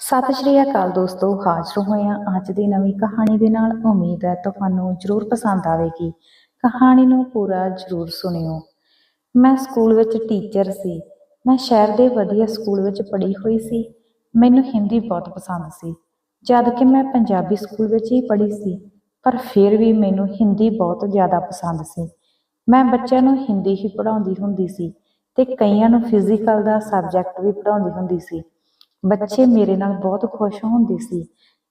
ਸਤਿ ਸ਼੍ਰੀ ਅਕਾਲ ਦੋਸਤੋ, ਹਾਜ਼ਰ ਹੋਏ ਹਾਂ ਅੱਜ ਦੀ ਨਵੀਂ ਕਹਾਣੀ ਦੇ ਨਾਲ। ਉਮੀਦ ਹੈ ਤੁਹਾਨੂੰ ਜ਼ਰੂਰ ਪਸੰਦ ਆਵੇਗੀ। ਕਹਾਣੀ ਨੂੰ ਪੂਰਾ ਜ਼ਰੂਰ ਸੁਣਿਓ। ਮੈਂ ਸਕੂਲ ਵਿੱਚ ਟੀਚਰ ਸੀ। ਮੈਂ ਸ਼ਹਿਰ ਦੇ ਵਧੀਆ ਸਕੂਲ ਵਿੱਚ ਪੜ੍ਹੀ ਹੋਈ ਸੀ। ਮੈਨੂੰ ਹਿੰਦੀ ਬਹੁਤ ਪਸੰਦ ਸੀ। ਜਦ ਕਿ ਮੈਂ ਪੰਜਾਬੀ ਸਕੂਲ ਵਿੱਚ ਹੀ ਪੜ੍ਹੀ ਸੀ, ਪਰ ਫਿਰ ਵੀ ਮੈਨੂੰ ਹਿੰਦੀ ਬਹੁਤ ਜ਼ਿਆਦਾ ਪਸੰਦ ਸੀ। ਮੈਂ ਬੱਚਿਆਂ ਨੂੰ ਹਿੰਦੀ ਹੀ ਪੜ੍ਹਾਉਂਦੀ ਹੁੰਦੀ ਸੀ ਤੇ ਕਈਆਂ ਨੂੰ ਫਿਜ਼ੀਕਲ ਦਾ ਸਬਜੈਕਟ ਵੀ ਪੜ੍ਹਾਉਂਦੀ ਹੁੰਦੀ ਸੀ। ਬੱਚੇ ਮੇਰੇ ਨਾਲ ਬਹੁਤ ਖੁਸ਼ ਹੁੰਦੇ ਸੀ।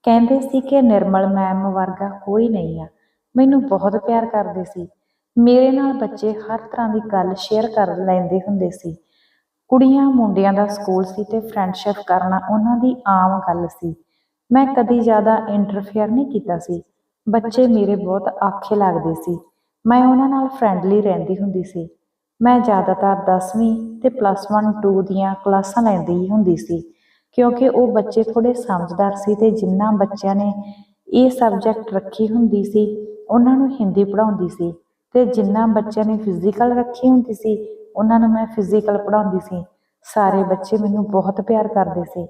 ਕਹਿੰਦੇ ਸੀ ਕਿ ਨਿਰਮਲ ਮੈਮ ਵਰਗਾ ਕੋਈ ਨਹੀਂ ਆ। ਮੈਨੂੰ ਬਹੁਤ ਪਿਆਰ ਕਰਦੇ ਸੀ। ਮੇਰੇ ਨਾਲ ਬੱਚੇ ਹਰ ਤਰ੍ਹਾਂ ਦੀ ਗੱਲ ਸ਼ੇਅਰ ਕਰ ਲੈਂਦੇ ਹੁੰਦੇ ਸੀ। ਕੁੜੀਆਂ ਮੁੰਡਿਆਂ ਦਾ ਸਕੂਲ ਸੀ ਤੇ ਫਰੈਂਡਸ਼ਿਪ ਕਰਨਾ ਉਹਨਾਂ ਦੀ ਆਮ ਗੱਲ ਸੀ। ਮੈਂ ਕਦੀ ਜ਼ਿਆਦਾ ਇੰਟਰਫੇਅਰ ਨਹੀਂ ਕੀਤਾ ਸੀ। ਬੱਚੇ ਮੇਰੇ ਬਹੁਤ ਆਖੇ ਲੱਗਦੇ ਸੀ। ਮੈਂ ਉਹਨਾਂ ਨਾਲ ਫਰੈਂਡਲੀ ਰਹਿੰਦੀ ਹੁੰਦੀ ਸੀ। ਮੈਂ ਜ਼ਿਆਦਾਤਰ 10ਵੀਂ ਤੇ ਪਲੱਸ 1 2 ਦੀਆਂ ਕਲਾਸਾਂ ਲੈਂਦੀ ਹੀ ਹੁੰਦੀ ਸੀ। ਕਿਉਂਕਿ ਉਹ ਬੱਚੇ ਥੋੜੇ ਸਮਝਦਾਰ ਸੀ ਤੇ ਜਿਨ੍ਹਾਂ ਬੱਚਿਆਂ ਨੇ ਇਹ ਸਬਜੈਕਟ ਰੱਖੀ ਹੁੰਦੀ ਸੀ, ਉਹਨਾਂ ਨੂੰ ਹਿੰਦੀ ਪੜ੍ਹਾਉਂਦੀ ਸੀ ਤੇ ਜਿਨ੍ਹਾਂ ਬੱਚਿਆਂ ਨੇ ਫਿਜ਼ੀਕਲ ਰੱਖੀ ਹੁੰਦੀ ਸੀ, ਉਹਨਾਂ ਨੂੰ ਮੈਂ ਫਿਜ਼ੀਕਲ ਪੜ੍ਹਾਉਂਦੀ ਸੀ। ਸਾਰੇ ਬੱਚੇ ਮੈਨੂੰ ਬਹੁਤ ਪਿਆਰ ਕਰਦੇ ਸੀ।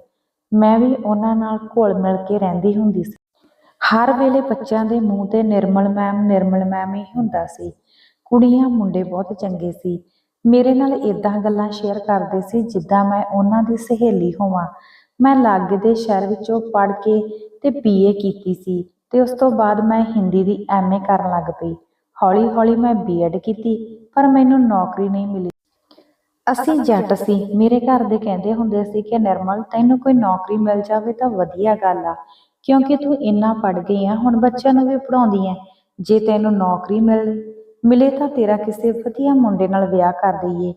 ਮੈਂ ਵੀ ਉਹਨਾਂ ਨਾਲ ਘੁਲ ਮਿਲ ਕੇ ਰਹਿੰਦੀ ਹੁੰਦੀ ਸੀ। ਹਰ ਵੇਲੇ ਬੱਚਿਆਂ ਦੇ ਮੂੰਹ ਤੇ ਨਿਰਮਲ ਮੈਮ ਨਿਰਮਲ ਮੈਮ ਹੀ ਹੁੰਦਾ ਸੀ। ਕੁੜੀਆਂ ਮੁੰਡੇ ਬਹੁਤ ਚੰਗੇ ਸੀ। ਮੇਰੇ ਨਾਲ ਇਦਾਂ ਗੱਲਾਂ ਸ਼ੇਅਰ ਕਰਦੇ ਸੀ ਜਿੱਦਾਂ ਮੈਂ ਉਹਨਾਂ ਦੀ ਸਹੇਲੀ ਹੋਵਾਂ। ਮੈਂ ਲਾਗੇ ਦੇ ਸ਼ਹਿਰ ਵਿੱਚੋਂ ਪੜ੍ਹ ਕੇ ਤੇ ਬੀਏ ਕੀਤੀ ਸੀ ਤੇ ਉਸ ਤੋਂ ਬਾਅਦ ਮੈਂ ਹਿੰਦੀ ਦੀ ਐਮਏ ਕਰਨ ਲੱਗ ਪਈ। ਹੌਲੀ ਹੌਲੀ ਮੈਂ ਬੀਐਡ ਕੀਤੀ, ਪਰ ਮੈਨੂੰ ਨੌਕਰੀ ਨਹੀਂ ਮਿਲੀ। ਅਸੀਂ ਜੱਟ ਸੀ। ਮੇਰੇ ਘਰ ਦੇ ਕਹਿੰਦੇ ਹੁੰਦੇ ਸੀ ਕਿ ਨਿਰਮਲ, ਤੈਨੂੰ ਕੋਈ ਨੌਕਰੀ ਮਿਲ ਜਾਵੇ ਤਾਂ ਵਧੀਆ ਗੱਲ ਆ, ਕਿਉਂਕਿ ਤੂੰ ਇੰਨਾ ਪੜ੍ਹ ਗਈ ਆ, ਹੁਣ ਬੱਚਿਆਂ ਨੂੰ ਵੀ ਪੜ੍ਹਾਉਂਦੀ ਐ। ਜੇ ਤੈਨੂੰ ਨੌਕਰੀ ਮਿਲ ਮਿਲੇ ਤਾਂ ਤੇਰਾ ਕਿਸੇ ਵਧੀਆ ਮੁੰਡੇ ਨਾਲ ਵਿਆਹ ਕਰ ਦਈਏ।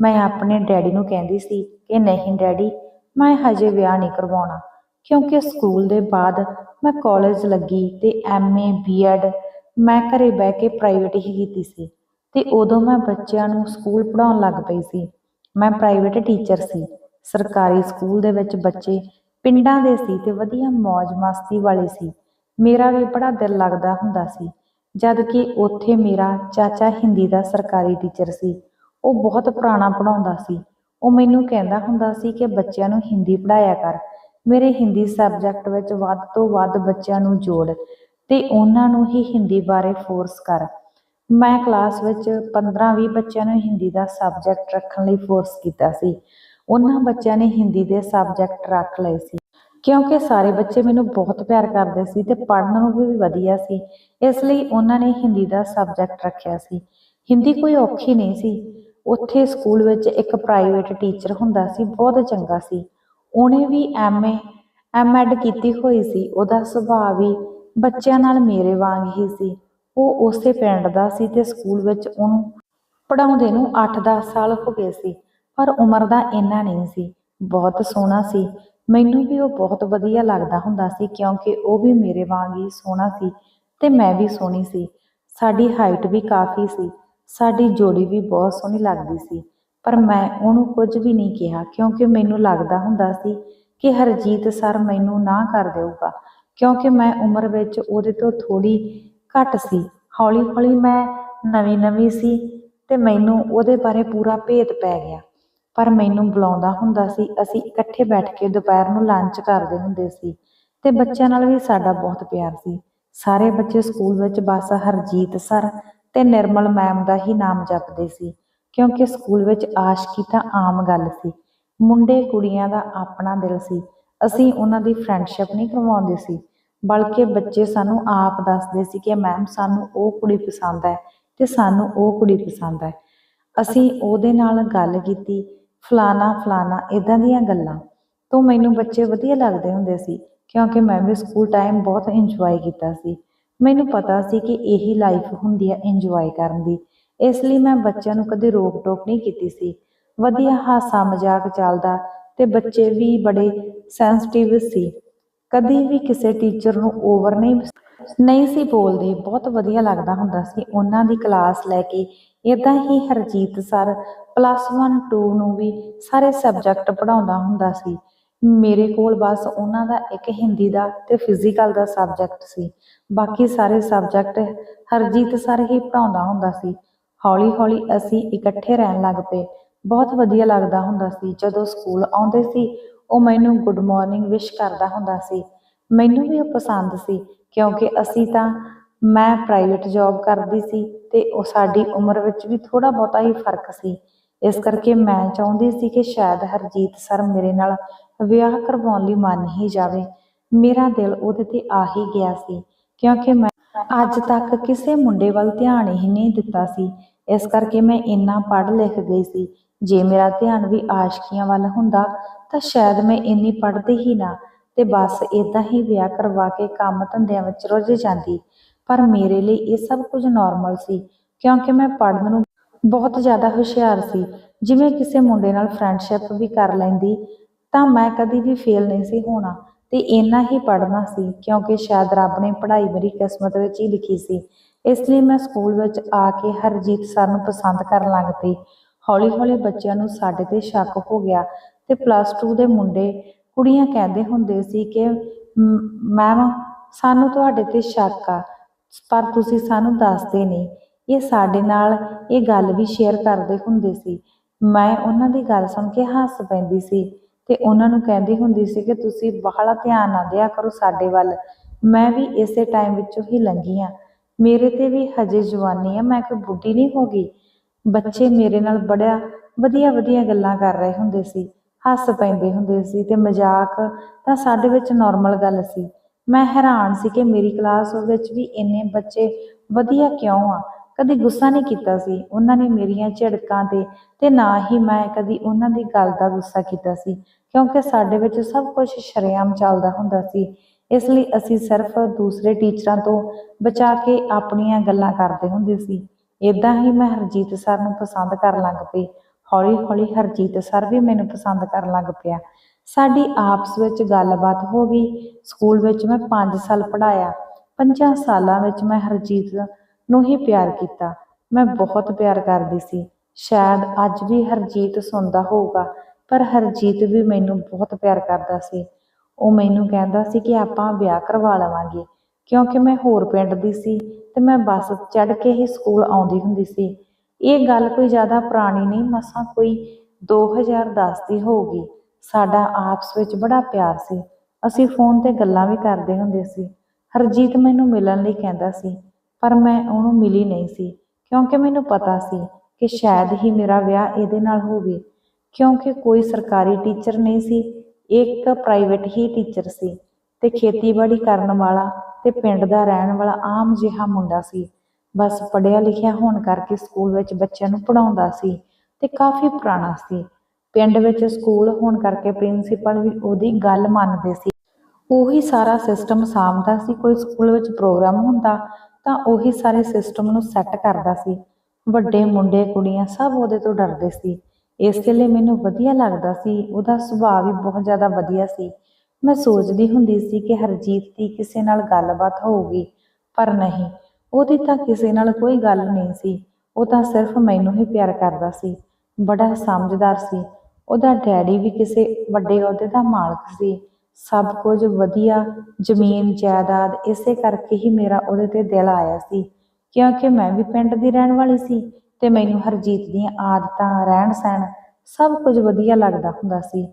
ਮੈਂ ਆਪਣੇ ਡੈਡੀ ਨੂੰ ਕਹਿੰਦੀ ਸੀ ਕਿ ਨਹੀਂ ਡੈਡੀ, ਮੈਂ ਹਜੇ ਵਿਆਹ ਨਹੀਂ ਕਰਵਾਉਣਾ, ਕਿਉਂਕਿ ਸਕੂਲ ਦੇ ਬਾਅਦ ਮੈਂ ਕਾਲਜ ਲੱਗੀ ਤੇ ਐਮਏ ਬੀਐਡ ਮੈਂ ਘਰੇ ਬਹਿ ਕੇ ਪ੍ਰਾਈਵੇਟ ਹੀ ਕੀਤੀ ਸੀ ਤੇ ਉਦੋਂ ਮੈਂ ਬੱਚਿਆਂ ਨੂੰ ਸਕੂਲ ਪੜ੍ਹਾਉਣ ਲੱਗ ਪਈ ਸੀ। ਮੈਂ ਪ੍ਰਾਈਵੇਟ ਟੀਚਰ ਸੀ। ਸਰਕਾਰੀ ਸਕੂਲ ਦੇ ਵਿੱਚ ਬੱਚੇ ਪਿੰਡਾਂ ਦੇ ਸੀ ਤੇ ਵਧੀਆ ਮौज ਮਸਤੀ ਵਾਲੇ ਸੀ। ਮੇਰਾ ਵੀ ਬੜਾ ਦਿਲ ਲੱਗਦਾ ਹੁੰਦਾ ਸੀ ਜਦ ਕਿ ਉੱਥੇ ਮੇਰਾ ਚਾਚਾ ਹਿੰਦੀ ਦਾ ਸਰਕਾਰੀ ਟੀਚਰ ਸੀ, ਉਹ ਬਹੁਤ ਪੁਰਾਣਾ ਪੜਾਉਂਦਾ ਸੀ। ਉਹ ਮੈਨੂੰ ਕਹਿੰਦਾ ਹੁੰਦਾ ਸੀ ਕਿ ਬੱਚਿਆਂ ਨੂੰ ਹਿੰਦੀ ਪੜਾਇਆ ਕਰ। ਮੇਰੇ ਹਿੰਦੀ ਸਬਜੈਕਟ ਵਿੱਚ ਵੱਧ ਤੋਂ ਵੱਧ ਬੱਚਿਆਂ ਨੂੰ ਜੋੜ ਤੇ ਉਹਨਾਂ ਨੂੰ ਹੀ ਹਿੰਦੀ ਬਾਰੇ ਫੋਰਸ ਕਰ। ਮੈਂ ਕਲਾਸ ਵਿੱਚ 15-20 ਬੱਚਿਆਂ ਨੂੰ ਹਿੰਦੀ ਦਾ ਸਬਜੈਕਟ ਰੱਖਣ ਲਈ ਫੋਰਸ ਕੀਤਾ ਸੀ। ਉਹਨਾਂ ਬੱਚਿਆਂ ਨੇ ਹਿੰਦੀ ਦੇ ਸਬਜੈਕਟ ਰੱਖ ਲਏ ਸੀ। ਕਿਉਂਕਿ ਸਾਰੇ ਬੱਚੇ ਮੈਨੂੰ ਬਹੁਤ ਪਿਆਰ ਕਰਦੇ ਸੀ ਤੇ ਪੜ੍ਹਨ ਨੂੰ ਵੀ ਵਧੀਆ ਸੀ। ਇਸ ਲਈ ਉਹਨਾਂ ਨੇ ਹਿੰਦੀ ਦਾ ਸਬਜੈਕਟ ਰੱਖਿਆ ਸੀ। ਹਿੰਦੀ ਕੋਈ ਔਖੀ ਨਹੀਂ ਸੀ। ਉੱਥੇ ਸਕੂਲ ਵਿੱਚ ਇੱਕ ਪ੍ਰਾਈਵੇਟ ਟੀਚਰ ਹੁੰਦਾ ਸੀ, ਬਹੁਤ ਚੰਗਾ ਸੀ। ਉਹਨੇ ਵੀ ਐਮਏ ਐਮਐਡ ਕੀਤੀ ਹੋਈ ਸੀ। ਉਹਦਾ ਸੁਭਾਅ ਵੀ ਬੱਚਿਆਂ ਨਾਲ ਮੇਰੇ ਵਾਂਗ ਹੀ ਸੀ। ਉਹ ਉਸੇ ਪਿੰਡ ਦਾ ਸੀ ਤੇ ਸਕੂਲ ਵਿੱਚ ਉਹਨੂੰ ਪੜਾਉਂਦੇ ਨੂੰ 8-10 ਸਾਲ ਹੋ ਗਏ ਸੀ। ਪਰ ਉਮਰ ਦਾ ਇੰਨਾ ਨਹੀਂ ਸੀ। ਬਹੁਤ ਸੋਹਣਾ ਸੀ। ਮੈਨੂੰ ਵੀ ਉਹ ਬਹੁਤ ਵਧੀਆ ਲੱਗਦਾ ਹੁੰਦਾ ਸੀ ਕਿਉਂਕਿ ਉਹ ਵੀ ਮੇਰੇ ਵਾਂਗ ਹੀ ਸੋਹਣਾ ਸੀ ਤੇ ਮੈਂ ਵੀ ਸੋਹਣੀ ਸੀ। ਸਾਡੀ ਹਾਈਟ ਵੀ ਕਾਫੀ ਸੀ, ਸਾਡੀ ਜੋੜੀ ਵੀ ਬਹੁਤ ਸੋਹਣੀ ਲੱਗਦੀ ਸੀ, ਪਰ ਮੈਂ ਉਹਨੂੰ ਕੁਝ ਵੀ ਨਹੀਂ ਕਿਹਾ ਕਿਉਂਕਿ ਮੈਨੂੰ ਲੱਗਦਾ ਹੁੰਦਾ ਸੀ ਕਿ ਹਰਜੀਤ ਸਰ ਮੈਨੂੰ ਨਾ ਕਰ ਦੇਊਗਾ ਕਿਉਂਕਿ ਮੈਂ ਉਮਰ ਵਿੱਚ ਉਹਦੇ ਤੋਂ ਥੋੜੀ ਘੱਟ ਸੀ ਹੌਲੀ ਹੌਲੀ ਮੈਂ ਨਵੀਂ ਨਵੀਂ ਸੀ ਤੇ ਮੈਨੂੰ ਉਹਦੇ ਬਾਰੇ ਪੂਰਾ ਭੇਤ ਪੈ ਗਿਆ। ਪਰ ਮੈਨੂੰ ਬੁਲਾਉਂਦਾ ਹੁੰਦਾ ਸੀ, ਅਸੀਂ ਇਕੱਠੇ ਬੈਠ ਕੇ ਦੁਪਹਿਰ ਨੂੰ ਲੰਚ ਕਰਦੇ ਹੁੰਦੇ ਸੀ ਤੇ ਬੱਚਿਆਂ ਨਾਲ ਵੀ ਸਾਡਾ ਬਹੁਤ ਪਿਆਰ ਸੀ। ਸਾਰੇ ਬੱਚੇ ਸਕੂਲ ਵਿੱਚ ਬਸ ਹਰਜੀਤ ਸਰ ਤੇ ਨਿਰਮਲ ਮੈਮ ਦਾ ਹੀ ਨਾਮ ਜਪਦੇ ਸੀ, ਕਿਉਂਕਿ ਸਕੂਲ ਵਿੱਚ ਆਸ਼ਕੀ ਤਾਂ ਆਮ ਗੱਲ ਸੀ। ਮੁੰਡੇ ਕੁੜੀਆਂ ਦਾ ਆਪਣਾ ਦਿਲ ਸੀ, ਅਸੀਂ ਉਹਨਾਂ ਦੀ ਫਰੈਂਡਸ਼ਿਪ ਨਹੀਂ ਕਰਵਾਉਂਦੇ ਸੀ, ਬਲਕਿ ਬੱਚੇ ਸਾਨੂੰ ਆਪ ਦੱਸਦੇ ਸੀ ਕਿ ਮੈਮ ਸਾਨੂੰ ਉਹ ਕੁੜੀ ਪਸੰਦ ਹੈ ਤੇ ਸਾਨੂੰ ਉਹ ਕੁੜੀ ਪਸੰਦ ਹੈ। ਅਸੀਂ ਉਹਦੇ ਨਾਲ ਗੱਲ ਕੀਤੀ ਫਲਾਣਾ ਫਲਾਣਾ ਇਦਾਂ ਦੀਆਂ ਗੱਲਾਂ ਤੋਂ ਮੈਨੂੰ ਬੱਚੇ ਵਧੀਆ ਲੱਗਦੇ ਹੁੰਦੇ ਸੀ, ਕਿਉਂਕਿ ਮੈਂ ਵੀ ਸਕੂਲ ਟਾਈਮ ਬਹੁਤ ਇੰਜੋਏ ਕੀਤਾ ਸੀ। ਮੈਨੂੰ ਪਤਾ ਸੀ ਕਿ ਇਹੀ ਲਾਈਫ ਹੁੰਦੀ ਹੈ ਇੰਜੋਏ ਕਰਨ ਦੀ, ਇਸ ਲਈ ਮੈਂ ਬੱਚਿਆਂ ਨੂੰ ਕਦੇ ਰੋਕ ਟੋਕ ਨਹੀਂ ਕੀਤੀ ਸੀ। ਵਧੀਆ ਹਾਸਾ ਮਜ਼ਾਕ ਚੱਲਦਾ ਤੇ ਬੱਚੇ ਵੀ ਬੜੇ ਸੈਂਸਿਟਿਵ ਸੀ। ਕਦੀ ਵੀ ਕਿਸੇ ਟੀਚਰ ਨੂੰ ਓਵਰ ਨਹੀਂ ਨਹੀਂ ਸੀ ਬੋਲਦੇ, ਬਹੁਤ ਵਧੀਆ ਲੱਗਦਾ ਹੁੰਦਾ ਸੀ। ਉਹਨਾਂ ਦੀ ਕਲਾਸ ਲੈ ਕੇ ਇਦਾਂ ਹੀ ਹਰਜੀਤ ਸਰ ਪਲੱਸ 1 2 ਨੂੰ ਵੀ ਸਾਰੇ ਸਬਜੈਕਟ ਪੜਾਉਂਦਾ ਹੁੰਦਾ ਸੀ। ਮੇਰੇ ਕੋਲ ਬਸ ਉਹਨਾਂ ਦਾ ਇੱਕ ਹਿੰਦੀ ਦਾ ਤੇ ਫਿਜ਼ੀਕਲ ਦਾ ਸਬਜੈਕਟ ਸੀ। ਬਾਕੀ ਸਾਰੇ ਸਬਜੈਕਟ ਹਰਜੀਤ ਸਰ ਹੀ ਪੜਾਉਂਦਾ ਹੁੰਦਾ ਸੀ। ਹੌਲੀ ਹੌਲੀ ਅਸੀਂ ਇਕੱਠੇ ਰਹਿਣ ਲੱਗ ਪਏ। ਬਹੁਤ ਵਧੀਆ ਲੱਗਦਾ ਹੁੰਦਾ ਸੀ। ਜਦੋਂ ਸਕੂਲ ਆਉਂਦੇ ਸੀ, ਉਹ ਮੈਨੂੰ ਗੁੱਡ ਮਾਰਨਿੰਗ ਵਿਸ਼ ਕਰਦਾ ਹੁੰਦਾ ਸੀ। ਮੈਨੂੰ ਵੀ ਉਹ ਪਸੰਦ ਸੀ। ਕਿਉਂਕਿ ਅਸੀਂ ਤਾਂ, ਮੈਂ ਪ੍ਰਾਈਵੇਟ ਜੌਬ ਕਰਦੀ ਸੀ ਤੇ ਉਹ ਸਾਡੀ ਉਮਰ ਵਿੱਚ ਵੀ ਥੋੜਾ ਬਹੁਤਾ ਹੀ ਫ਼ਰਕ ਸੀ। ਇਸ ਕਰਕੇ ਮੈਂ ਚਾਹੁੰਦੀ ਸੀ ਕਿ ਸ਼ਾਇਦ ਹਰਜੀਤ ਸਰ ਮੇਰੇ ਨਾਲ ਵਿਆਹ ਕਰਵਾਉਣ ਲਈ ਮੰਨ ਹੀ ਜਾਵੇ। ਮੇਰਾ ਦਿਲ ਉਹਦੇ ਤੇ ਆ ਹੀ ਗਿਆ ਸੀ, ਕਿਉਂਕਿ ਮੈਂ ਅੱਜ ਤੱਕ ਕਿਸੇ ਮੁੰਡੇ ਵੱਲ ਧਿਆਨ ਹੀ ਨਹੀਂ ਦਿੱਤਾ ਸੀ। ਇਸ ਕਰਕੇ ਮੈਂ ਇੰਨਾ ਪੜ੍ਹ ਲਿਖ ਗਈ ਸੀ। ਜੇ ਮੇਰਾ ਧਿਆਨ ਵੀ ਆਸ਼ਕੀਆਂ ਵੱਲ ਹੁੰਦਾ, ਤਾਂ ਸ਼ਾਇਦ ਮੈਂ ਇੰਨੀ ਪੜ੍ਹਦੀ ਹੀ ਨਾ। ਤੇ ਬਸ ਇਦਾਂ ਹੀ ਵਿਆਹ ਕਰਵਾ ਕੇ ਕੰਮ ਧੰਦਿਆਂ ਵਿੱਚ ਰੁੱਝ ਜਾਂਦੀ। ਪਰ ਮੇਰੇ ਲਈ ਇਹ ਸਭ ਕੁਝ ਨਾਰਮਲ ਸੀ, ਕਿਉਂਕਿ ਮੈਂ ਪੜ੍ਹਨ ਨੂੰ ਬਹੁਤ ਜ਼ਿਆਦਾ ਹੁਸ਼ਿਆਰ ਸੀ। ਜਿਵੇਂ ਕਿਸੇ ਮੁੰਡੇ ਨਾਲ ਫਰੈਂਡਸ਼ਿਪ ਵੀ ਕਰ ਲੈਂਦੀ, ਤਾਂ ਮੈਂ ਕਦੀ ਵੀ ਫੇਲ ਨਹੀਂ ਸੀ ਹੋਣਾ ਤੇ ਇੰਨਾ ਹੀ ਪੜ੍ਹਨਾ ਸੀ, ਕਿਉਂਕਿ ਸ਼ਾਇਦ ਰੱਬ ਨੇ ਪੜ੍ਹਾਈ ਮੇਰੀ ਕਿਸਮਤ ਵਿੱਚ ਹੀ ਲਿਖੀ ਸੀ। ਇਸ ਲਈ ਮੈਂ ਸਕੂਲ ਵਿੱਚ ਆ ਕੇ ਹਰਜੀਤ ਸਰ ਨੂੰ ਪਸੰਦ ਕਰਨ ਲੱਗ ਪਈ। ਹੌਲੀ ਹੌਲੀ ਬੱਚਿਆਂ ਨੂੰ ਸਾਡੇ ਤੇ ਸ਼ੱਕ ਹੋ ਗਿਆ ਤੇ ਪਲੱਸ 2 ਦੇ ਮੁੰਡੇ ਕੁੜੀਆਂ ਕਹਿੰਦੇ ਹੁੰਦੇ ਸੀ ਕਿ ਮੈਮ, ਸਾਨੂੰ ਤੁਹਾਡੇ ਤੇ ਸ਼ੱਕ ਆ, ਪਰ ਤੁਸੀਂ ਸਾਨੂੰ ਦੱਸਦੇ ਨਹੀਂ। ਇਹ ਸਾਡੇ ਨਾਲ ਇਹ ਗੱਲ ਵੀ ਸ਼ੇਅਰ ਕਰਦੇ ਹੁੰਦੇ ਸੀ। ਮੈਂ ਉਹਨਾਂ ਦੀ ਗੱਲ ਸੁਣ ਕੇ ਹੱਸ ਪੈਂਦੀ ਸੀ ਤੇ ਉਹਨਾਂ ਨੂੰ ਕਹਿੰਦੀ ਹੁੰਦੀ ਸੀ ਕਿ ਤੁਸੀਂ ਬਾਹਲਾ ਧਿਆਨ ਨਾ ਦਿਆ ਕਰੋ ਸਾਡੇ ਵੱਲ। ਮੈਂ ਵੀ ਇਸੇ ਟਾਈਮ ਵਿੱਚੋਂ ਹੀ ਲੰਘੀ ਆ ਮੇਰੇ ਤੇ ਵੀ ਹਜੇ ਜਵਾਨੀ ਆ, ਮੈਂ ਕੋਈ ਬੁੱਢੀ ਨਹੀਂ ਹੋ ਗਈ। ਬੱਚੇ ਮੇਰੇ ਨਾਲ ਬੜਿਆ ਵਧੀਆ ਵਧੀਆ ਗੱਲਾਂ ਕਰ ਰਹੇ ਹੁੰਦੇ ਸੀ। ਹੱਸ ਪੈਂਦੇ ਹੁੰਦੇ ਸੀ ਤੇ ਮਜ਼ਾਕ ਤਾਂ ਸਾਡੇ ਵਿੱਚ ਨਾਰਮਲ ਗੱਲ ਸੀ। ਮੈਂ ਹੈਰਾਨ ਸੀ ਕਿ ਮੇਰੀ ਕਲਾਸ ਵਿੱਚ ਵੀ ਇੰਨੇ ਬੱਚੇ ਵਧੀਆ ਕਿਉਂ ਆ? ਕਦੀ ਗੁੱਸਾ ਨਹੀਂ ਕੀਤਾ ਸੀ। ਉਹਨਾਂ ਨੇ ਮੇਰੀਆਂ ਝਿੜਕਾਂ ਤੇ ਤੇ ਨਾ ਹੀ ਮੈਂ ਕਦੀ ਉਹਨਾਂ ਦੀ ਗੱਲ ਦਾ ਗੁੱਸਾ ਕੀਤਾ ਸੀ ਕਿਉਂਕਿ ਸਾਡੇ ਵਿੱਚ ਸਭ ਕੁਝ ਸ਼ਰੇਆਮ ਚੱਲਦਾ ਹੁੰਦਾ ਸੀ। ਇਸ ਲਈ ਅਸੀਂ ਸਿਰਫ ਦੂਸਰੇ ਟੀਚਰਾਂ ਤੋਂ ਬਚਾ ਕੇ ਆਪਣੀਆਂ ਗੱਲਾਂ ਕਰਦੇ ਹੁੰਦੇ ਸੀ। ਇਦਾਂ ਹੀ ਮੈਂ ਹਰਜੀਤ ਸਰ ਨੂੰ ਪਸੰਦ ਕਰਨ ਲੱਗ ਪਈ। ਹੌਲੀ ਹੌਲੀ ਹਰਜੀਤ ਸਰ ਵੀ ਮੈਨੂੰ ਪਸੰਦ ਕਰਨ ਲੱਗ ਪਿਆ। ਸਾਡੀ ਆਪਸ ਵਿੱਚ ਗੱਲਬਾਤ ਹੋ ਗਈ। ਸਕੂਲ ਵਿੱਚ ਮੈਂ 5 ਸਾਲ ਪੜਾਇਆ 5 ਸਾਲਾਂ ਵਿੱਚ ਮੈਂ ਹਰਜੀਤ ਨੂੰ ਹੀ ਪਿਆਰ ਕੀਤਾ। ਮੈਂ ਬਹੁਤ ਪਿਆਰ ਕਰਦੀ ਸੀ। ਸ਼ਾਇਦ ਅੱਜ ਵੀ ਹਰਜੀਤ ਸੁਣਦਾ ਹੋਊਗਾ, ਪਰ ਹਰਜੀਤ ਵੀ ਮੈਨੂੰ ਬਹੁਤ ਪਿਆਰ ਕਰਦਾ ਸੀ। ਉਹ ਮੈਨੂੰ ਕਹਿੰਦਾ ਸੀ ਕਿ ਆਪਾਂ ਵਿਆਹ ਕਰਵਾ ਲਵਾਂਗੇ, ਕਿਉਂਕਿ ਮੈਂ ਹੋਰ ਪਿੰਡ ਦੀ ਸੀ ਤੇ ਮੈਂ ਬੱਸ ਚੜ੍ਹ ਕੇ ਹੀ ਸਕੂਲ ਆਉਂਦੀ ਹੁੰਦੀ ਸੀ। ਇਹ ਗੱਲ ਕੋਈ ਜ਼ਿਆਦਾ ਪੁਰਾਣੀ ਨਹੀਂ, ਮਸਾਂ ਕੋਈ 2010 ਦੀ ਹੋਊਗੀ। ਸਾਡਾ ਆਪਸ ਵਿੱਚ ਬੜਾ ਪਿਆਰ ਸੀ। ਅਸੀਂ ਫੋਨ ਤੇ ਗੱਲਾਂ ਵੀ ਕਰਦੇ ਹੁੰਦੇ ਸੀ। ਹਰਜੀਤ ਮੈਨੂੰ ਮਿਲਣ ਲਈ ਕਹਿੰਦਾ ਸੀ, ਪਰ ਮੈਂ ਉਹਨੂੰ ਮਿਲੀ ਨਹੀਂ ਸੀ, ਕਿਉਂਕਿ ਮੈਨੂੰ ਪਤਾ ਸੀ ਕਿ ਸ਼ਾਇਦ ਹੀ ਮੇਰਾ ਵਿਆਹ ਇਹਦੇ ਨਾਲ ਹੋਵੇ। ਕਿਉਂਕਿ ਕੋਈ ਸਰਕਾਰੀ ਟੀਚਰ ਨਹੀਂ ਸੀ, ਇੱਕ ਪ੍ਰਾਈਵੇਟ ਹੀ ਟੀਚਰ ਸੀ ਤੇ ਖੇਤੀਬਾੜੀ ਕਰਨ ਵਾਲਾ ਤੇ ਪਿੰਡ ਦਾ ਰਹਿਣ ਵਾਲਾ ਆਮ ਜਿਹਾ ਮੁੰਡਾ ਸੀ। ਬਸ ਪੜ੍ਹਿਆ ਲਿਖਿਆ ਹੋਣ ਕਰਕੇ ਸਕੂਲ ਵਿੱਚ ਬੱਚਿਆਂ ਨੂੰ ਪੜਾਉਂਦਾ ਸੀ ਤੇ ਕਾਫੀ ਪੁਰਾਣਾ ਸੀ। ਪਿੰਡ ਵਿੱਚ ਸਕੂਲ ਹੋਣ ਕਰਕੇ ਪ੍ਰਿੰਸੀਪਲ ਵੀ ਉਹਦੀ ਗੱਲ ਮੰਨਦੇ ਸੀ। ਉਹੀ ਸਾਰਾ ਸਿਸਟਮ ਸਾਂਭਦਾ ਸੀ। ਕੋਈ ਸਕੂਲ ਵਿੱਚ ਪ੍ਰੋਗਰਾਮ ਹੁੰਦਾ ਤਾਂ ਉਹੀ ਸਾਰੇ ਸਿਸਟਮ ਨੂੰ ਸੈੱਟ ਕਰਦਾ ਸੀ। ਵੱਡੇ ਮੁੰਡੇ, ਕੁੜੀਆਂ ਸਭ ਉਹਦੇ ਤੋਂ ਡਰਦੇ ਸੀ। ਇਸ ਲਈ ਮੈਨੂੰ ਵਧੀਆ ਲੱਗਦਾ ਸੀ। ਉਹਦਾ ਸੁਭਾਅ ਵੀ ਬਹੁਤ ਜ਼ਿਆਦਾ ਵਧੀਆ ਸੀ। ਮੈਂ ਸੋਚਦੀ ਹੁੰਦੀ ਸੀ ਕਿ ਹਰਜੀਤ ਦੀ ਕਿਸੇ ਨਾਲ ਗੱਲਬਾਤ ਹੋਊਗੀ, ਪਰ ਨਹੀਂ। ਉਹਦੀ ਤਾਂ ਕਿਸੇ ਨਾਲ ਕੋਈ ਗੱਲ ਨਹੀਂ ਸੀ। ਉਹ ਤਾਂ ਸਿਰਫ ਮੈਨੂੰ ਹੀ ਪਿਆਰ ਕਰਦਾ ਸੀ। ਬੜਾ ਸਮਝਦਾਰ ਸੀ। ਉਹਦਾ ਡੈਡੀ ਵੀ ਕਿਸੇ ਵੱਡੇ ਅਹੁਦੇ ਦਾ ਮਾਲਕ ਸੀ। ਸਭ ਕੁਝ ਵਧੀਆ, ਜ਼ਮੀਨ, ਜਾਇਦਾਦ ਇਸੇ ਕਰਕੇ ਹੀ ਮੇਰਾ ਉਹਦੇ ਤੇ ਦਿਲ ਆਇਆ ਸੀ। ਕਿਉਂਕਿ ਮੈਂ ਵੀ ਪਿੰਡ ਦੀ ਰਹਿਣ ਵਾਲੀ ਸੀ ਤੇ ਮੈਨੂੰ ਹਰਜੀਤ ਦੀਆਂ ਆਦਤਾਂ ਰਹਿਣ ਸਹਿਣ ਸਭ ਕੁਝ ਵਧੀਆ ਲੱਗਦਾ ਹੁੰਦਾ ਸੀ।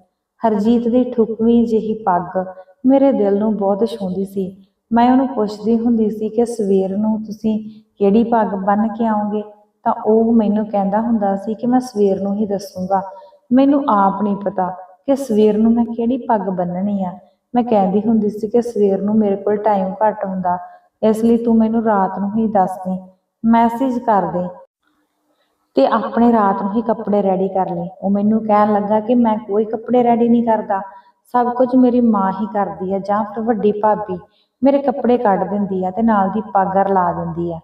ਹਰਜੀਤ ਦੀ ਠੁਕਵੀਂ ਜਿਹੀ ਪੱਗ ਮੇਰੇ ਦਿਲ ਨੂੰ ਬਹੁਤ ਛੂੰਹਦੀ ਸੀ। ਮੈਂ ਉਹਨੂੰ ਪੁੱਛਦੀ ਹੁੰਦੀ ਸੀ ਕਿ ਸਵੇਰ ਨੂੰ ਤੁਸੀਂ ਕਿਹੜੀ ਪੱਗ ਬੰਨ੍ਹ ਕੇ ਆਓਗੇ? ਤਾਂ ਉਹ ਮੈਨੂੰ ਕਹਿੰਦਾ ਹੁੰਦਾ ਸੀ ਕਿ ਮੈਂ ਸਵੇਰ ਨੂੰ ਹੀ ਦੱਸੂਗਾ। ਮੈਨੂੰ ਆਪ ਨਹੀਂ ਪਤਾ ਕਿ ਸਵੇਰ ਨੂੰ ਮੈਂ ਕਿਹੜੀ ਪੱਗ ਬੰਨਣੀ ਆ। ਮੈਂ ਕਹਿੰਦੀ ਹੁੰਦੀ ਸੀ ਕਿ ਸਵੇਰ ਨੂੰ ਮੇਰੇ ਕੋਲ ਟਾਈਮ ਘੱਟ ਹੁੰਦਾ, ਇਸ ਲਈ ਤੂੰ ਮੈਨੂੰ ਰਾਤ ਨੂੰ ਹੀ ਦੱਸ ਦੇ। ਮੈਸੇਜ ਕਰ ਦੇ। ਤੇ ਆਪਣੇ ਰਾਤ ਨੂੰ ਹੀ ਕੱਪੜੇ ਰੈਡੀ ਕਰ ਲਈ ਉਹ ਮੈਨੂੰ ਕਹਿਣ ਲੱਗਾ ਕਿ ਮੈਂ ਕੋਈ ਕੱਪੜੇ ਰੈਡੀ ਨਹੀਂ ਕਰਦਾ। ਸਭ ਕੁਝ ਮੇਰੀ ਮਾਂ ਹੀ ਕਰਦੀ ਹੈ ਜਾਂ ਫਿਰ ਵੱਡੀ ਭਾਬੀ। ਮੇਰੇ ਕੱਪੜੇ ਕੱਢ ਦਿੰਦੀ ਆ ਤੇ ਨਾਲ ਦੀ ਪੱਗ ਰਲਾ ਦਿੰਦੀ ਆ।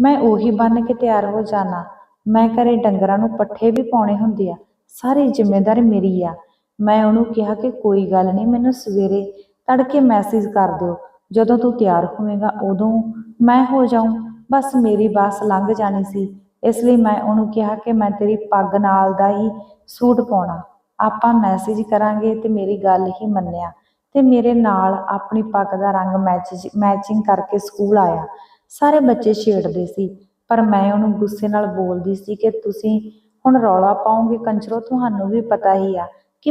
ਮੈਂ ਉਹੀ ਬੰਨ ਕੇ ਤਿਆਰ ਹੋ ਜਾਣਾ। ਮੈਂ ਘਰੇ ਡੰਗਰਾਂ ਨੂੰ ਪੱਠੇ ਵੀ ਪਾਉਣੇ ਹੁੰਦੇ ਆ। ਸਾਰੀ ਜ਼ਿੰਮੇਵਾਰੀ ਮੇਰੀ ਆ। ਮੈਂ ਉਹਨੂੰ ਕਿਹਾ ਕਿ ਕੋਈ ਗੱਲ ਨਹੀਂ, ਮੈਨੂੰ ਸਵੇਰੇ ਤੜਕੇ ਮੈਸੇਜ ਕਰ ਦਿਓ। ਜਦੋਂ ਤੂੰ ਤਿਆਰ ਹੋਵੇਂਗਾ, ਉਦੋਂ ਮੈਂ ਹੋ ਜਾਊਂ। ਬਸ ਮੇਰੀ ਬੱਸ ਲੰਘ ਜਾਣੀ ਸੀ। ਇਸ ਲਈ ਮੈਂ ਉਹਨੂੰ ਕਿਹਾ ਕਿ ਮੈਂ ਤੇਰੀ ਪੱਗ ਨਾਲ ਦਾ ਹੀ ਸੂਟ ਪਾਉਣਾ। ਆਪਾਂ ਮੈਸੇਜ ਕਰਾਂਗੇ ਤੇ ਮੇਰੀ ਗੱਲ ਹੀ ਮੰਨਿਆ। ਤੇ ਮੇਰੇ ਨਾਲ ਆਪਣੀ ਪੱਗ ਦਾ ਰੰਗ ਮੈਚ ਮੈਚਿੰਗ ਕਰਕੇ ਸਕੂਲ ਆਇਆ। ਸਾਰੇ ਬੱਚੇ ਛੇੜਦੇ ਸੀ, ਪਰ ਮੈਂ ਉਹਨੂੰ ਗੁੱਸੇ ਨਾਲ ਬੋਲਦੀ ਸੀ ਕਿ ਤੁਸੀਂ ਹੁਣ ਰੌਲਾ ਪਾਓਗੇ ਕੰਜਰੋ, ਤੁਹਾਨੂੰ ਵੀ ਪਤਾ ਹੀ ਆ ਕਿ